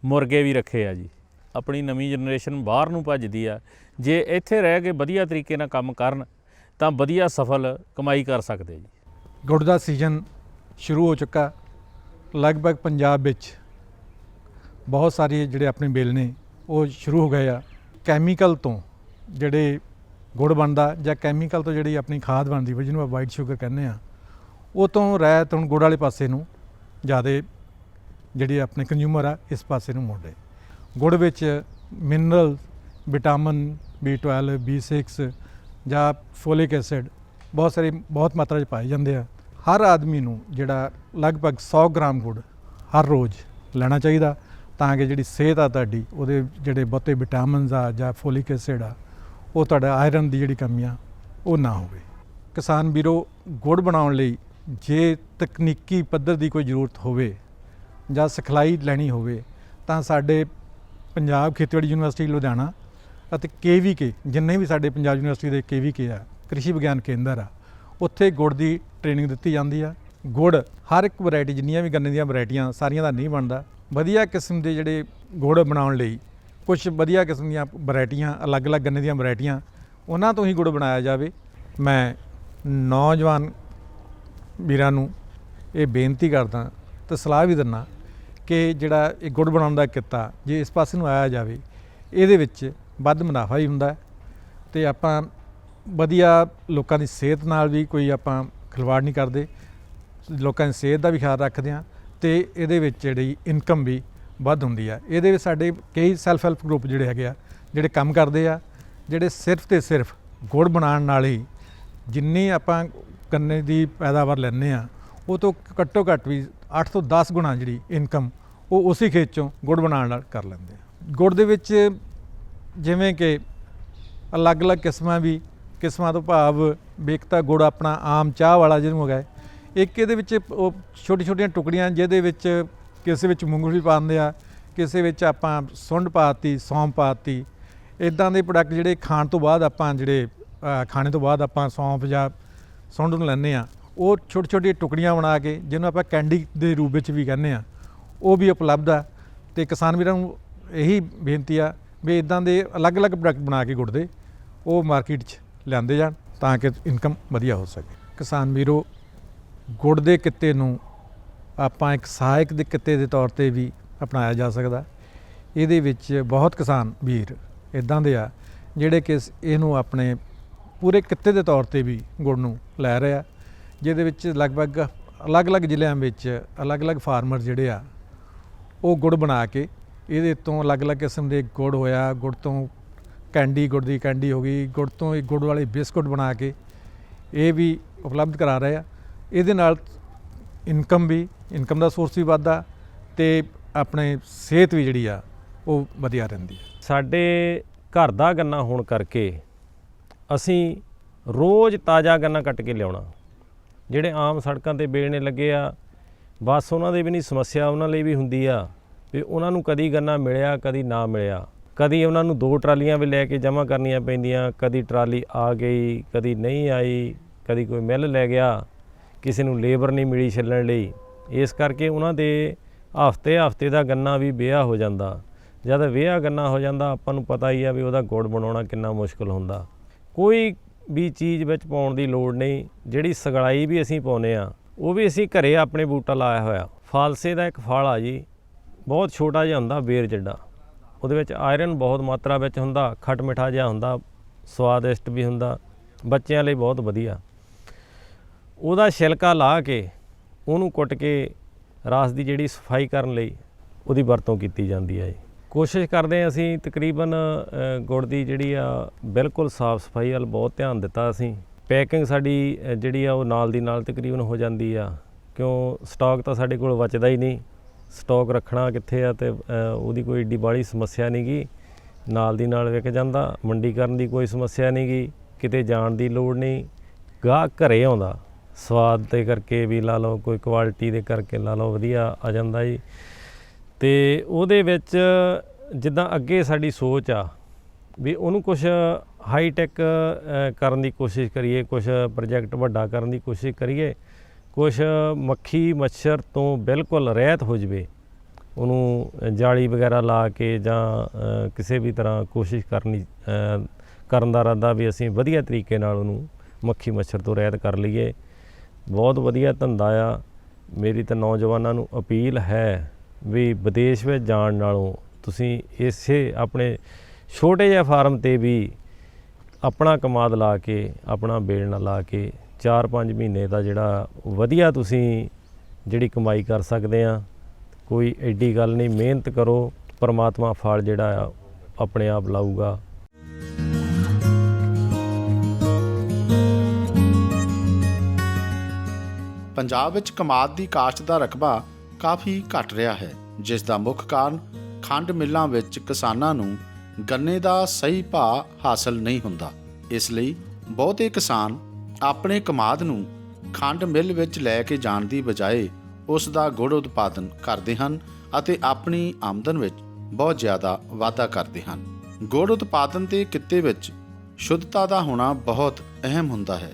ਮੁਰਗੇ ਵੀ ਰੱਖੇ ਆ ਜੀ। ਆਪਣੀ ਨਵੀਂ ਜਨਰੇਸ਼ਨ ਬਾਹਰ ਨੂੰ ਭੱਜਦੀ ਆ। ਜੇ ਇੱਥੇ ਰਹਿ ਕੇ ਵਧੀਆ ਤਰੀਕੇ ਨਾਲ ਕੰਮ ਕਰਨ, ਤਾਂ ਵਧੀਆ ਸਫਲ ਕਮਾਈ ਕਰ ਸਕਦੇ ਜੀ। ਗੁੜ ਦਾ ਸੀਜ਼ਨ ਸ਼ੁਰੂ ਹੋ ਚੁੱਕਾ। ਲਗਭਗ ਪੰਜਾਬ ਵਿੱਚ ਬਹੁਤ ਸਾਰੇ ਜਿਹੜੇ ਆਪਣੇ ਬਿੱਲ ਨੇ, ਉਹ ਸ਼ੁਰੂ ਹੋ ਗਏ ਆ। ਕੈਮੀਕਲ ਤੋਂ ਜਿਹੜੇ ਗੁੜ ਬਣਦਾ ਜਾਂ ਕੈਮੀਕਲ ਤੋਂ ਜਿਹੜੀ ਆਪਣੀ ਖਾਦ ਬਣਦੀ, ਵਾ ਜਿਹਨੂੰ ਆਪਾਂ ਵਾਈਟ ਸ਼ੂਗਰ ਕਹਿੰਦੇ ਆ ਉਹ ਤੋਂ ਰਹਿਤ ਹੁਣ ਗੁੜ ਵਾਲੇ ਪਾਸੇ ਨੂੰ ਜ਼ਿਆਦਾ ਜਿਹੜੇ ਆਪਣੇ ਕੰਜ਼ਿਊਮਰ ਆ, ਇਸ ਪਾਸੇ ਨੂੰ ਮੋੜੇ ਗੁੜ ਵਿੱਚ ਮਿਨਰਲ ਵਿਟਾਮਿਨ B12 B6 ਜਾਂ ਫੋਲਿਕ ਐਸਿਡ ਬਹੁਤ ਸਾਰੇ, ਬਹੁਤ ਮਾਤਰਾ 'ਚ ਪਾਏ ਜਾਂਦੇ ਆ। ਹਰ ਆਦਮੀ ਨੂੰ ਜਿਹੜਾ ਲਗਭਗ 100 ਗ੍ਰਾਮ ਗੁੜ ਹਰ ਰੋਜ਼ ਲੈਣਾ ਚਾਹੀਦਾ ਤਾਂ ਕਿ ਜਿਹੜੀ ਸਿਹਤ ਆ ਤੁਹਾਡੀ, ਉਹਦੇ ਜਿਹੜੇ ਬਹੁਤੇ ਵਿਟਾਮਿਨਸ ਆ ਜਾਂ ਫੋਲਿਕ ਐਸਿਡ ਆ ਉਹ ਤੁਹਾਡਾ ਆਇਰਨ ਦੀ ਜਿਹੜੀ ਕਮੀ ਆ, ਉਹ ਨਾ ਹੋਵੇ। ਕਿਸਾਨ ਵੀਰੋ, ਗੁੜ ਬਣਾਉਣ ਲਈ ਜੇ ਤਕਨੀਕੀ ਪੱਧਰ ਦੀ ਕੋਈ ਜ਼ਰੂਰਤ ਹੋਵੇ ਜਾਂ ਸਿਖਲਾਈ ਲੈਣੀ ਹੋਵੇ, ਤਾਂ ਸਾਡੇ ਪੰਜਾਬ ਖੇਤੀਬਾੜੀ ਯੂਨੀਵਰਸਿਟੀ ਲੁਧਿਆਣਾ ਅਤੇ ਕੇਵੀਕੇ ਜਿੰਨੇ ਵੀ ਸਾਡੇ ਪੰਜਾਬ ਯੂਨੀਵਰਸਿਟੀ ਦੇ ਕੇਵੀਕੇ ਆ, ਕ੍ਰਿਸ਼ੀ ਵਿਗਿਆਨ ਕੇਂਦਰ ਆ, ਉੱਥੇ ਗੁੜ ਦੀ ਟ੍ਰੇਨਿੰਗ ਦਿੱਤੀ ਜਾਂਦੀ ਆ। ਗੁੜ ਹਰ ਇੱਕ ਵੈਰਾਈਟੀ ਜਿੰਨੀਆਂ ਵੀ ਗੰਨੇ ਦੀਆਂ ਵੈਰਾਈਟੀਆਂ ਸਾਰੀਆਂ ਦਾ ਨਹੀਂ ਬਣਦਾ। ਵਧੀਆ ਕਿਸਮ ਦੇ ਜਿਹੜੇ ਗੁੜ ਬਣਾਉਣ ਲਈ ਕੁਝ ਵਧੀਆ ਕਿਸਮ ਦੀਆਂ ਵੈਰਾਈਟੀਆਂ, ਅਲੱਗ-ਅਲੱਗ ਗੰਨੇ ਦੀਆਂ ਵੈਰਾਈਟੀਆਂ, ਉਹਨਾਂ ਤੋਂ ਹੀ ਗੁੜ ਬਣਾਇਆ ਜਾਵੇ। ਮੈਂ ਨੌਜਵਾਨ ਵੀਰਾਂ ਨੂੰ ਇਹ ਬੇਨਤੀ ਕਰਦਾ ਤੇ ਸਲਾਹ ਵੀ ਦਿੰਦਾ ਕਿ ਜਿਹੜਾ ਇਹ ਗੁੜ ਬਣਾਉਣ ਦਾ ਕਿੱਤਾ, ਜੇ ਇਸ ਪਾਸੇ ਨੂੰ ਆਇਆ ਜਾਵੇ, ਇਹਦੇ ਵਿੱਚ ਵੱਧ ਮੁਨਾਫਾ ਹੀ ਹੁੰਦਾ ਹੈ ਤੇ ਆਪਾਂ ਵਧੀਆ ਲੋਕਾਂ ਦੀ ਸਿਹਤ ਨਾਲ ਵੀ ਕੋਈ ਆਪਾਂ ਖਿਲਵਾੜ ਨਹੀਂ ਕਰਦੇ। ਲੋਕਾਂ ਦੀ ਸਿਹਤ ਦਾ ਵੀ ਖਿਆਲ ਰੱਖਦੇ ਆ ਤੇ ਇਹਦੇ ਵਿੱਚ ਜਿਹੜੀ ਇਨਕਮ ਵੀ ਵੱਧ ਹੁੰਦੀ ਆ। ਇਹਦੇ ਵਿੱਚ ਸਾਡੇ ਕਈ ਸੈਲਫ ਹੈਲਪ ਗਰੁੱਪ ਜਿਹੜੇ ਹੈਗੇ ਆ, ਜਿਹੜੇ ਕੰਮ ਕਰਦੇ ਆ, ਜਿਹੜੇ ਸਿਰਫ ਤੇ ਸਿਰਫ ਗੁੜ ਬਣਾਉਣ ਨਾਲ ਹੀ ਜਿੰਨੀ ਆਪਾਂ ਗੰਨੇ ਦੀ ਪੈਦਾਵਾਰ ਲੈਂਦੇ ਆ, ਉਹ ਤੋਂ ਘੱਟੋ ਘੱਟ ਵੀ 8 ਤੋਂ 10 ਗੁਣਾ ਜਿਹੜੀ ਇਨਕਮ ਉਹ ਉਸੇ ਖੇਤ ਚੋਂ ਗੁੜ ਬਣਾਉਣ ਨਾਲ ਕਰ ਲੈਂਦੇ ਆ। ਗੁੜ ਦੇ ਵਿੱਚ ਜਿਵੇਂ ਕਿ ਅਲੱਗ-ਅਲੱਗ ਕਿਸਮਾਂ ਵੀ, ਕਿਸਮਾਂ ਤੋਂ ਭਾਵ ਵੀ ਗੁੜ ਆਪਣਾ ਆਮ ਚਾਹ ਵਾਲਾ ਜਿਹਨੂੰ ਹੈਗਾ ਇੱਕ ਇਹਦੇ ਵਿੱਚ ਉਹ ਛੋਟੀ ਛੋਟੀਆਂ ਟੁਕੜੀਆਂ ਜਿਹਦੇ ਵਿੱਚ ਕਿਸੇ ਵਿੱਚ ਮੂੰਗਫਲੀ ਪਾ ਦਿੰਦੇ ਆ, ਕਿਸੇ ਵਿੱਚ ਆਪਾਂ ਸੁੰਡ ਪਾਤੀ, ਸੌਂਫ ਪਾਤੀ ਇਦਾਂ ਦੇ ਪ੍ਰੋਡਕਟ ਜਿਹੜੇ ਖਾਣ ਤੋਂ ਬਾਅਦ ਆਪਾਂ ਜਿਹੜੇ ਖਾਣੇ ਤੋਂ ਬਾਅਦ ਆਪਾਂ ਸੌਂਫ ਜਾਂ ਸੁੰਡ ਨੂੰ ਲੈਂਦੇ ਆ, ਉਹ ਛੋਟੀ ਛੋਟੀ ਟੁਕੜੀਆਂ ਬਣਾ ਕੇ, ਜਿਹਨੂੰ ਆਪਾਂ ਕੈਂਡੀ ਦੇ ਰੂਪ ਵਿੱਚ ਵੀ ਕਹਿੰਦੇ ਆ, ਉਹ ਵੀ ਉਪਲਬਧ ਆ ਤੇ ਕਿਸਾਨ ਵੀਰਾਂ ਨੂੰ ਇਹੀ ਬੇਨਤੀ ਆ ਵੀ ਇਦਾਂ ਦੇ ਅਲੱਗ-ਅਲੱਗ ਪ੍ਰੋਡਕਟ ਬਣਾ ਕੇ ਗੁੜ ਦੇ, ਉਹ ਮਾਰਕੀਟ 'ਚ ਲਿਆਂਦੇ ਜਾਣ ਤਾਂ ਕਿ ਇਨਕਮ ਵਧੀਆ ਹੋ ਸਕੇ। ਕਿਸਾਨ ਵੀਰੋ, ਗੁੜ ਦੇ ਕਿੱਤੇ ਨੂੰ ਆਪਾਂ ਇੱਕ ਸਹਾਇਕ ਦੇ ਕਿੱਤੇ ਦੇ ਤੌਰ ਤੇ ਵੀ ਅਪਣਾਇਆ ਜਾ ਸਕਦਾ। ਇਹਦੇ ਵਿੱਚ ਬਹੁਤ ਕਿਸਾਨ ਵੀਰ ਇਦਾਂ ਦੇ ਆ, ਜਿਹੜੇ ਕਿ ਇਹਨੂੰ ਆਪਣੇ ਪੂਰੇ ਕਿੱਤੇ ਦੇ ਤੌਰ ਤੇ ਵੀ ਗੁੜ ਨੂੰ ਲੈ ਰਿਹਾ ਜਿਹਦੇ ਵਿੱਚ ਲਗਭਗ ਅਲੱਗ-ਅਲੱਗ ਜ਼ਿਲ੍ਹਿਆਂ ਵਿੱਚ ਅਲੱਗ-ਅਲੱਗ ਫਾਰਮਰ ਜਿਹੜੇ ਆ, ਉਹ ਗੁੜ ਬਣਾ ਕੇ ਇਹਦੇ ਤੋਂ ਅਲੱਗ-ਅਲੱਗ ਕਿਸਮ ਦੇ ਗੁੜ ਹੋਇਆ, ਗੁੜ ਤੋਂ ਕੈਂਡੀ ਗੁੜ ਦੀ ਕੈਂਡੀ ਹੋ ਗਈ, ਗੁੜ ਤੋਂ ਇਹ ਗੁੜ ਵਾਲੇ ਬਿਸਕੁਟ ਬਣਾ ਕੇ ਇਹ ਵੀ ਉਪਲਬਧ ਕਰਾ ਰਹੇ ਆ। ਇਹਦੇ ਨਾਲ ਇਨਕਮ ਵੀ ਇਨਕਮ ਦਾ ਸੋਰਸ ਵੀ ਵੱਧਦਾ ਤੇ ਆਪਣੇ ਸਿਹਤ ਵੀ ਜਿਹੜੀ ਆ, ਉਹ ਵਧੀਆ ਰਹਿੰਦੀ ਹੈ ਸਾਡੇ ਘਰ ਦਾ ਗੰਨਾ ਹੋਣ ਕਰਕੇ ਅਸੀਂ ਰੋਜ਼ ਤਾਜ਼ਾ ਗੰਨਾ ਕੱਟ ਕੇ ਲਿਆਉਣਾ। ਜਿਹੜੇ ਆਮ ਸੜਕਾਂ ਤੇ ਵੇਚਣੇ ਲੱਗੇ ਆ, ਬਸ ਉਹਨਾਂ ਦੀ ਵੀ ਨਹੀਂ ਸਮੱਸਿਆ, ਉਹਨਾਂ ਲਈ ਵੀ ਹੁੰਦੀ ਆ ਵੀ ਉਹਨਾਂ ਨੂੰ ਕਦੀ ਗੰਨਾ ਮਿਲਿਆ, ਕਦੀ ਨਾ ਮਿਲਿਆ। ਕਦੀ ਉਹਨਾਂ ਨੂੰ ਦੋ ਟਰਾਲੀਆਂ ਵੀ ਲੈ ਕੇ ਜਮ੍ਹਾਂ ਕਰਨੀਆਂ ਪੈਂਦੀਆਂ, ਕਦੀ ਟਰਾਲੀ ਆ ਗਈ, ਕਦੀ ਨਹੀਂ ਆਈ, ਕਦੀ ਕੋਈ ਮਿੱਲ ਲੈ ਗਿਆ, ਕਿਸੇ ਨੂੰ ਲੇਬਰ ਨਹੀਂ ਮਿਲੀ ਛੱਲਣ ਲਈ। ਇਸ ਕਰਕੇ ਉਹਨਾਂ ਦੇ ਹਫ਼ਤੇ ਹਫ਼ਤੇ ਦਾ ਗੰਨਾ ਵੀ ਵਿਆਹ ਹੋ ਜਾਂਦਾ। ਜਦ ਵਿਆਹ ਗੰਨਾ ਹੋ ਜਾਂਦਾ, ਆਪਾਂ ਨੂੰ ਪਤਾ ਹੀ ਆ ਵੀ ਉਹਦਾ ਗੁੜ ਬਣਾਉਣਾ ਕਿੰਨਾ ਮੁਸ਼ਕਲ ਹੁੰਦਾ। ਕੋਈ ਵੀ ਚੀਜ਼ ਵਿੱਚ ਪਾਉਣ ਦੀ ਲੋੜ ਨਹੀਂ, ਜਿਹੜੀ ਸਗਲਾਈ ਵੀ ਅਸੀਂ ਪਾਉਨੇ ਆ ਉਹ ਵੀ ਅਸੀਂ ਘਰੇ ਆਪਣੇ ਬੂਟਾ ਲਾਇਆ ਹੋਇਆ। ਫਾਲਸੇ ਦਾ ਇੱਕ ਫਲ ਆ ਜੀ, ਬਹੁਤ ਛੋਟਾ ਜਿਹਾ ਹੁੰਦਾ ਬੇਰ ਜਿੱਡਾ। ਉਹਦੇ ਵਿੱਚ ਆਇਰਨ ਬਹੁਤ ਮਾਤਰਾ ਵਿੱਚ ਹੁੰਦਾ, ਖੱਟ ਮਿੱਠਾ ਜਿਹਾ ਹੁੰਦਾ, ਸਵਾਦਿਸ਼ਟ ਵੀ ਹੁੰਦਾ, ਬੱਚਿਆਂ ਲਈ ਬਹੁਤ ਵਧੀਆ। ਉਹਦਾ ਛਿਲਕਾ ਲਾ ਕੇ ਉਹਨੂੰ ਕੁੱਟ ਕੇ ਰਾਸ ਦੀ ਜਿਹੜੀ ਸਫ਼ਾਈ ਕਰਨ ਲਈ ਉਹਦੀ ਵਰਤੋਂ ਕੀਤੀ ਜਾਂਦੀ ਹੈ ਜੀ। ਕੋਸ਼ਿਸ਼ ਕਰਦੇ ਹਾਂ ਅਸੀਂ ਤਕਰੀਬਨ ਗੁੜ ਦੀ ਜਿਹੜੀ ਆ, ਬਿਲਕੁਲ ਸਾਫ਼ ਸਫ਼ਾਈ ਵੱਲ ਬਹੁਤ ਧਿਆਨ ਦਿੱਤਾ ਅਸੀਂ। ਪੈਕਿੰਗ ਸਾਡੀ ਜਿਹੜੀ ਆ, ਉਹ ਨਾਲ ਦੀ ਨਾਲ ਤਕਰੀਬਨ ਹੋ ਜਾਂਦੀ ਆ। ਕਿਉਂ ਸਟਾਕ ਤਾਂ ਸਾਡੇ ਕੋਲ ਬਚਦਾ ਹੀ ਨਹੀਂ। ਸਟਾਕ ਰੱਖਣਾ ਕਿੱਥੇ ਆ ਤੇ ਉਹਦੀ ਕੋਈ ਏਡੀ ਬਾਹਲੀ ਸਮੱਸਿਆ ਨਹੀਂਗੀ ਨਾਲ ਦੀ ਨਾਲ ਵਿਕ ਜਾਂਦਾ, ਮੰਡੀ ਕਰਨ ਦੀ ਕੋਈ ਸਮੱਸਿਆ ਨਹੀਂਗੀ ਕਿਤੇ ਜਾਣ ਦੀ ਲੋੜ ਨਹੀਂ। ਗਾਹਕ ਘਰੇ ਆਉਂਦਾ। ਸਵਾਦ ਦੇ ਕਰਕੇ ਵੀ ਲਾ ਲਓ, ਕੋਈ ਕੁਆਲਿਟੀ ਦੇ ਕਰਕੇ ਲਾ ਲਓ, ਵਧੀਆ ਆ ਜਾਂਦਾ ਜੀ। ਤੇ ਉਹਦੇ ਵਿੱਚ ਜਿੱਦਾਂ ਅੱਗੇ ਸਾਡੀ ਸੋਚ ਆ, ਵੀ ਉਹਨੂੰ ਕੁਝ ਹਾਈ ਟੈਕ ਕਰਨ ਦੀ ਕੋਸ਼ਿਸ਼ ਕਰੀਏ ਕੁਝ ਪ੍ਰੋਜੈਕਟ ਵੱਡਾ ਕਰਨ ਦੀ ਕੋਸ਼ਿਸ਼ ਕਰੀਏ ਕੁਝ ਮੱਖੀ, ਮੱਛਰ ਤੋਂ ਬਿਲਕੁਲ ਰਹਿਤ ਹੋ ਜਵੇ, ਉਹਨੂੰ ਜਾਲੀ ਵਗੈਰਾ ਲਾ ਕੇ ਜਾਂ ਕਿਸੇ ਵੀ ਤਰ੍ਹਾਂ ਕੋਸ਼ਿਸ਼ ਕਰਨੀ ਕਰਨ ਦਾ ਇਰਾਦਾ ਵੀ ਅਸੀਂ ਵਧੀਆ ਤਰੀਕੇ ਨਾਲ ਉਹਨੂੰ ਮੱਖੀ ਮੱਛਰ ਤੋਂ ਰਹਿਤ ਕਰ ਲਈਏ। ਬਹੁਤ ਵਧੀਆ ਧੰਦਾ ਆ। ਮੇਰੀ ਤਾਂ ਨੌਜਵਾਨਾਂ ਨੂੰ ਅਪੀਲ ਹੈ ਵੀ ਵਿਦੇਸ਼ ਵਿੱਚ ਜਾਣ ਨਾਲੋਂ ਤੁਸੀਂ ਇਸੇ ਆਪਣੇ ਛੋਟੇ ਜਿਹੇ ਫਾਰਮ ਤੇ ਵੀ ਆਪਣਾ ਕਮਾਦ ਲਾ ਕੇ, ਆਪਣਾ ਬੇਲਣਾ ਲਾ ਕੇ 4-5 ਮਹੀਨੇ ਦਾ ਜਿਹੜਾ ਵਧੀਆ ਤੁਸੀਂ ਜਿਹੜੀ ਕਮਾਈ ਕਰ ਸਕਦੇ ਆ, ਕੋਈ ਐਡੀ ਗੱਲ ਨਹੀਂ। ਮਿਹਨਤ ਕਰੋ, ਪਰਮਾਤਮਾ ਫਲ ਜਿਹੜਾ ਆ ਆਪਣੇ ਆਪ ਲਾਊਗਾ। ਪੰਜਾਬ ਵਿੱਚ ਕਮਾਦ ਦੀ ਕਾਸ਼ਤ ਦਾ ਰਕਬਾ ਕਾਫੀ ਘਟ ਰਿਹਾ ਹੈ, ਜਿਸ ਦਾ ਮੁੱਖ ਕਾਰਨ ਖੰਡ ਮਿੱਲਾਂ ਵਿੱਚ ਕਿਸਾਨਾਂ ਨੂੰ ਗੰਨੇ ਦਾ ਸਹੀ ਭਾਅ ਹਾਸਲ ਨਹੀਂ ਹੁੰਦਾ। ਇਸ ਲਈ ਬਹੁਤੇ ਕਿਸਾਨ ਆਪਣੇ ਕਮਾਦ ਨੂੰ ਖੰਡ ਮਿੱਲ ਵਿੱਚ ਲੈ ਕੇ ਜਾਣ ਦੀ ਬਜਾਏ ਉਸ ਦਾ ਗੁੜ ਉਤਪਾਦਨ ਕਰਦੇ ਹਨ ਅਤੇ ਆਪਣੀ ਆਮਦਨ ਵਿੱਚ ਬਹੁਤ ਜ਼ਿਆਦਾ ਵਾਧਾ ਕਰਦੇ ਹਨ। ਗੁੜ ਉਤਪਾਦਨ ਦੇ ਕਿੱਤੇ ਵਿੱਚ ਸ਼ੁੱਧਤਾ ਦਾ ਹੋਣਾ ਬਹੁਤ ਅਹਿਮ ਹੁੰਦਾ ਹੈ।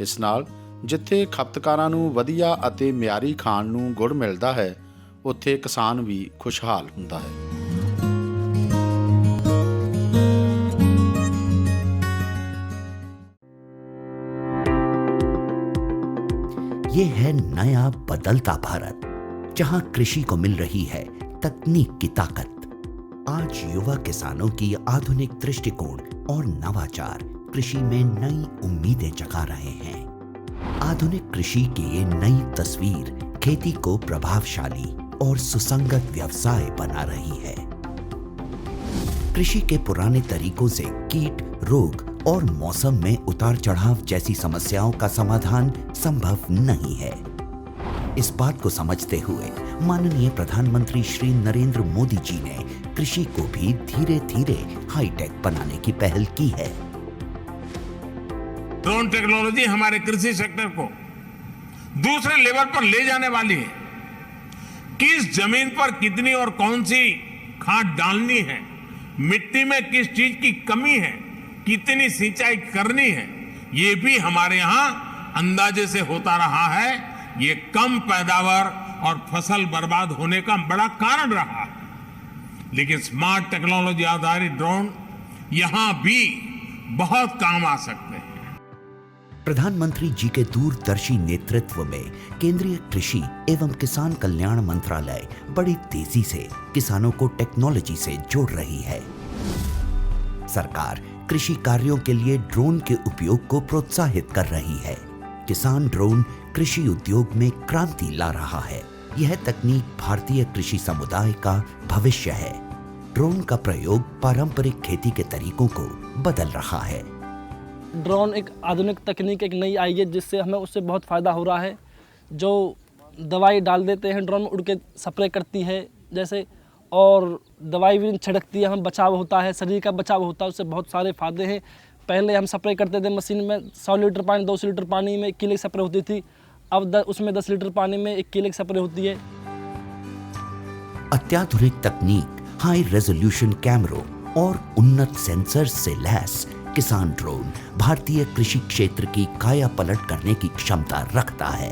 ਇਸ ਨਾਲ ਜਿੱਥੇ ਖਪਤਕਾਰਾਂ ਨੂੰ ਵਧੀਆ ਅਤੇ ਮਿਆਰੀ ਖਾਣ ਨੂੰ ਗੁੜ ਮਿਲਦਾ ਹੈ ਉੱਥੇ ਕਿਸਾਨ ਵੀ ਖੁਸ਼ਹਾਲ ਹੁੰਦਾ ਹੈ ये है नया बदलता भारत जहां कृषि को मिल रही है तकनीक की ताकत आज युवा किसानों की आधुनिक दृष्टिकोण और नवाचार कृषि में नई उम्मीदें जगा रहे हैं आधुनिक कृषि की ये नई तस्वीर खेती को प्रभावशाली और सुसंगत व्यवसाय बना रही है। कृषि के पुराने तरीकों से कीट, रोग और मौसम में उतार चढ़ाव जैसी समस्याओं का समाधान संभव नहीं है। इस बात को समझते हुए माननीय प्रधानमंत्री श्री नरेंद्र मोदी जी ने कृषि को भी धीरे धीरे हाईटेक बनाने की पहल की है। ड्रोन टेक्नोलॉजी हमारे कृषि सेक्टर को दूसरे लेवल पर ले जाने वाली है। किस ज़मीन पर कितनी और कौन सी खाद डालनी है? मिट्टी में किस चीज़ की कमी है? कितनी सिंचाई करनी है? ये भी हमारे यहाँ अंदाजे से होता रहा है। ये कम पैदावार और फ़सल बर्बाद होने का बड़ा कारण रहा है। लेकिन स्मार्ट टेक्नोलॉजी आधारित ड्रोन यहाँ भी बहुत काम आ सकते हैं। प्रधानमंत्री जी के दूरदर्शी नेतृत्व में केंद्रीय कृषि एवं किसान कल्याण मंत्रालय बड़ी तेज़ी से किसानों को टेक्नोलॉजी से जोड़ रही है। सरकार कृषि कार्यों के लिए ड्रोन के उपयोग को प्रोत्साहित कर रही है। किसान ड्रोन कृषि उद्योग में क्रांति ला रहा है। यह तकनीक भारतीय कृषि समुदाय का भविष्य है। ड्रोन का प्रयोग पारंपरिक खेती के तरीकों को बदल रहा है। ड्रोन एक आधुनिक तकनीक एक नई आई है जिससे हमें उससे बहुत फ़ायदा हो रहा है। जो दवाई डाल देते हैं ड्रोन उड़ के स्प्रे करती है जैसे और दवाई भी छिड़कती है हमें बचाव होता है शरीर का बचाव होता है उससे बहुत सारे फ़ायदे हैं। पहले हम स्प्रे करते थे मशीन में सौ लीटर पानी दो सौ लीटर पानी में एक किले की स्प्रे होती थी। अब द, उसमें दस लीटर पानी में एक किले की स्प्रे होती है। अत्याधुनिक तकनीक हाई रेजोल्यूशन कैमरों और उन्नत सेंसर से लैस किसान ड्रोन भारतीय कृषि क्षेत्र की काया पलट करने की क्षमता रखता है।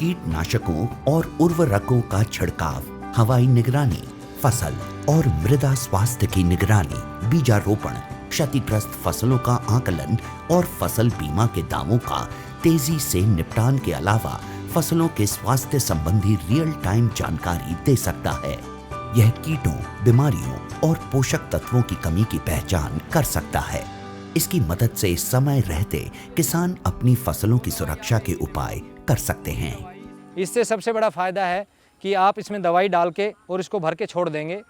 कीटनाशकों और उर्वरकों का छिड़काव, हवाई निगरानी, फ़सल और मृदा स्वास्थ्य की निगरानी, बीजारोपण, क्षतिग्रस्त फ़सलों का आकलन और फ़सल बीमा के दावों का तेज़ी से निपटान के अलावा फ़सलों के स्वास्थ्य संबंधी रियल टाइम जानकारी दे सकता है। यह कीटों, बीमारियों और पोषक तत्वों की कमी की पहचान कर सकता है। इसकी मदद से समय रहते किसान अपनी फ़सलों की सुरक्षा के उपाय कर सकते हैं। इससे सबसे बड़ा फ़ायदा है कि आप इसमें दवाई डाल के और इसको भर के छोड़ देंगे।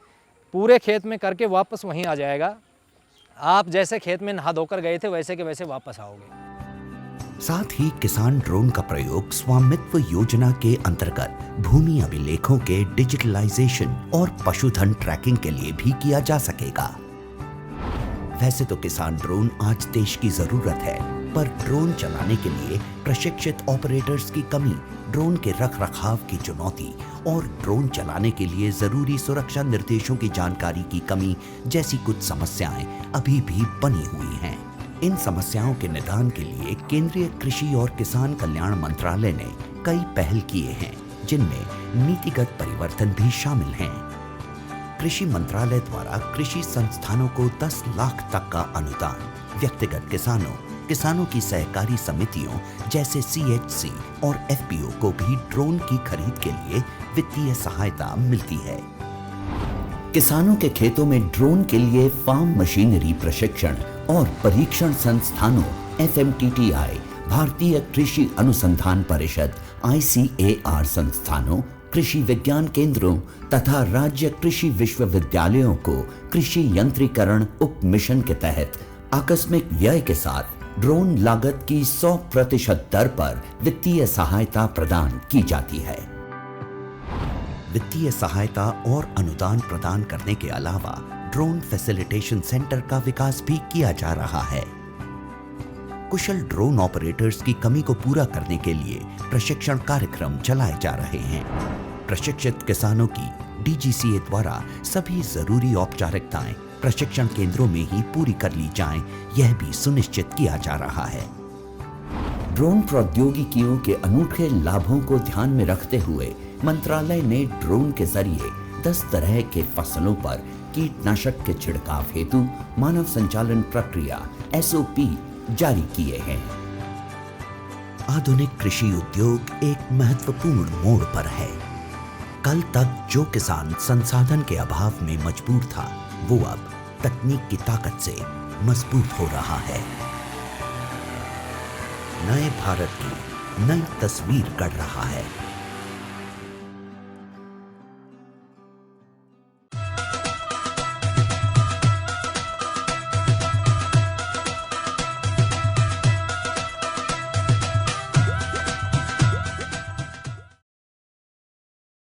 पूरे खेत में करके वापस वहीं आ जाएगा। आप जैसे खेत में नहा धोकर गए थे, वैसे के वैसे वापस आओगे। साथ ही किसान ड्रोन का प्रयोग स्वामित्व योजना के अंतर्गत भूमि अभिलेखों के डिजिटलाइजेशन और पशुधन ट्रैकिंग के लिए भी किया जा सकेगा। वैसे तो किसान ड्रोन आज देश की ज़रूरत है, पर ड्रोन चलाने के लिए प्रशिक्षित ऑपरेटर्स की कमी, ड्रोन के रख रखाव की चुनौती और ड्रोन चलाने के लिए ज़रूरी सुरक्षा निर्देशों की जानकारी की कमी जैसी कुछ समस्याएँ अभी भी बनी हुई हैं। इन समस्याओं के निदान के लिए केंद्रीय कृषि और किसान कल्याण मंत्रालय ने कई पहल किए हैं, जिनमें नीतिगत परिवर्तन भी शामिल हैं। कृषि मंत्रालय द्वारा कृषि संस्थानों को 10 लाख तक का अनुदान, व्यक्तिगत किसानों किसानों की सहकारी समितियों जैसे सीएचसी और एफपीओ को भी ड्रोन की खरीद के लिए वित्तीय सहायता मिलती है। किसानों के खेतों में ड्रोन के लिए फार्म मशीनरी प्रशिक्षण और परीक्षण संस्थानों एफएमटीटीआई भारतीय कृषि अनुसंधान परिषद आईसीएआर संस्थानों, कृषि विज्ञान केंद्रों तथा राज्य कृषि विश्वविद्यालयों को कृषि यंत्रीकरण उप मिशन के तहत आकस्मिक व्यय के साथ ड्रोन लागत की 100 प्रतिशत दर पर वित्तीय सहायता प्रदान की जाती है। वित्तीय सहायता और अनुदान प्रदान करने के अलावा ड्रोन फैसिलिटेशन सेंटर का विकास भी किया जा रहा है। कुशल ड्रोन ऑपरेटर्स की कमी को पूरा करने के लिए प्रशिक्षण कार्यक्रम चलाए जा रहे हैं। प्रशिक्षित किसानों की डीजीसीए द्वारा सभी ज़रूरी औपचारिकताएँ प्रशिक्षण केंद्रों में ही पूरी कर ली जाएँ, यह भी सुनिश्चित किया जा रहा है। ड्रोन प्रौद्योगिकियों के अनूठे लाभों को ध्यान में रखते हुए मंत्रालय ने ड्रोन के ज़रिए 10 तरह के फ़सलों पर कीटनाशक के छिड़काव हेतु मानव संचालन प्रक्रिया एसओपी जारी किए हैं। आधुनिक कृषि उद्योग एक महत्वपूर्ण मोड़ पर है। कल तक जो किसान संसाधन के अभाव में मजबूर था, वो अब तकनीक की ताकत से मज़बूत हो रहा है। नए भारत की नई तस्वीर गढ़ रहा है।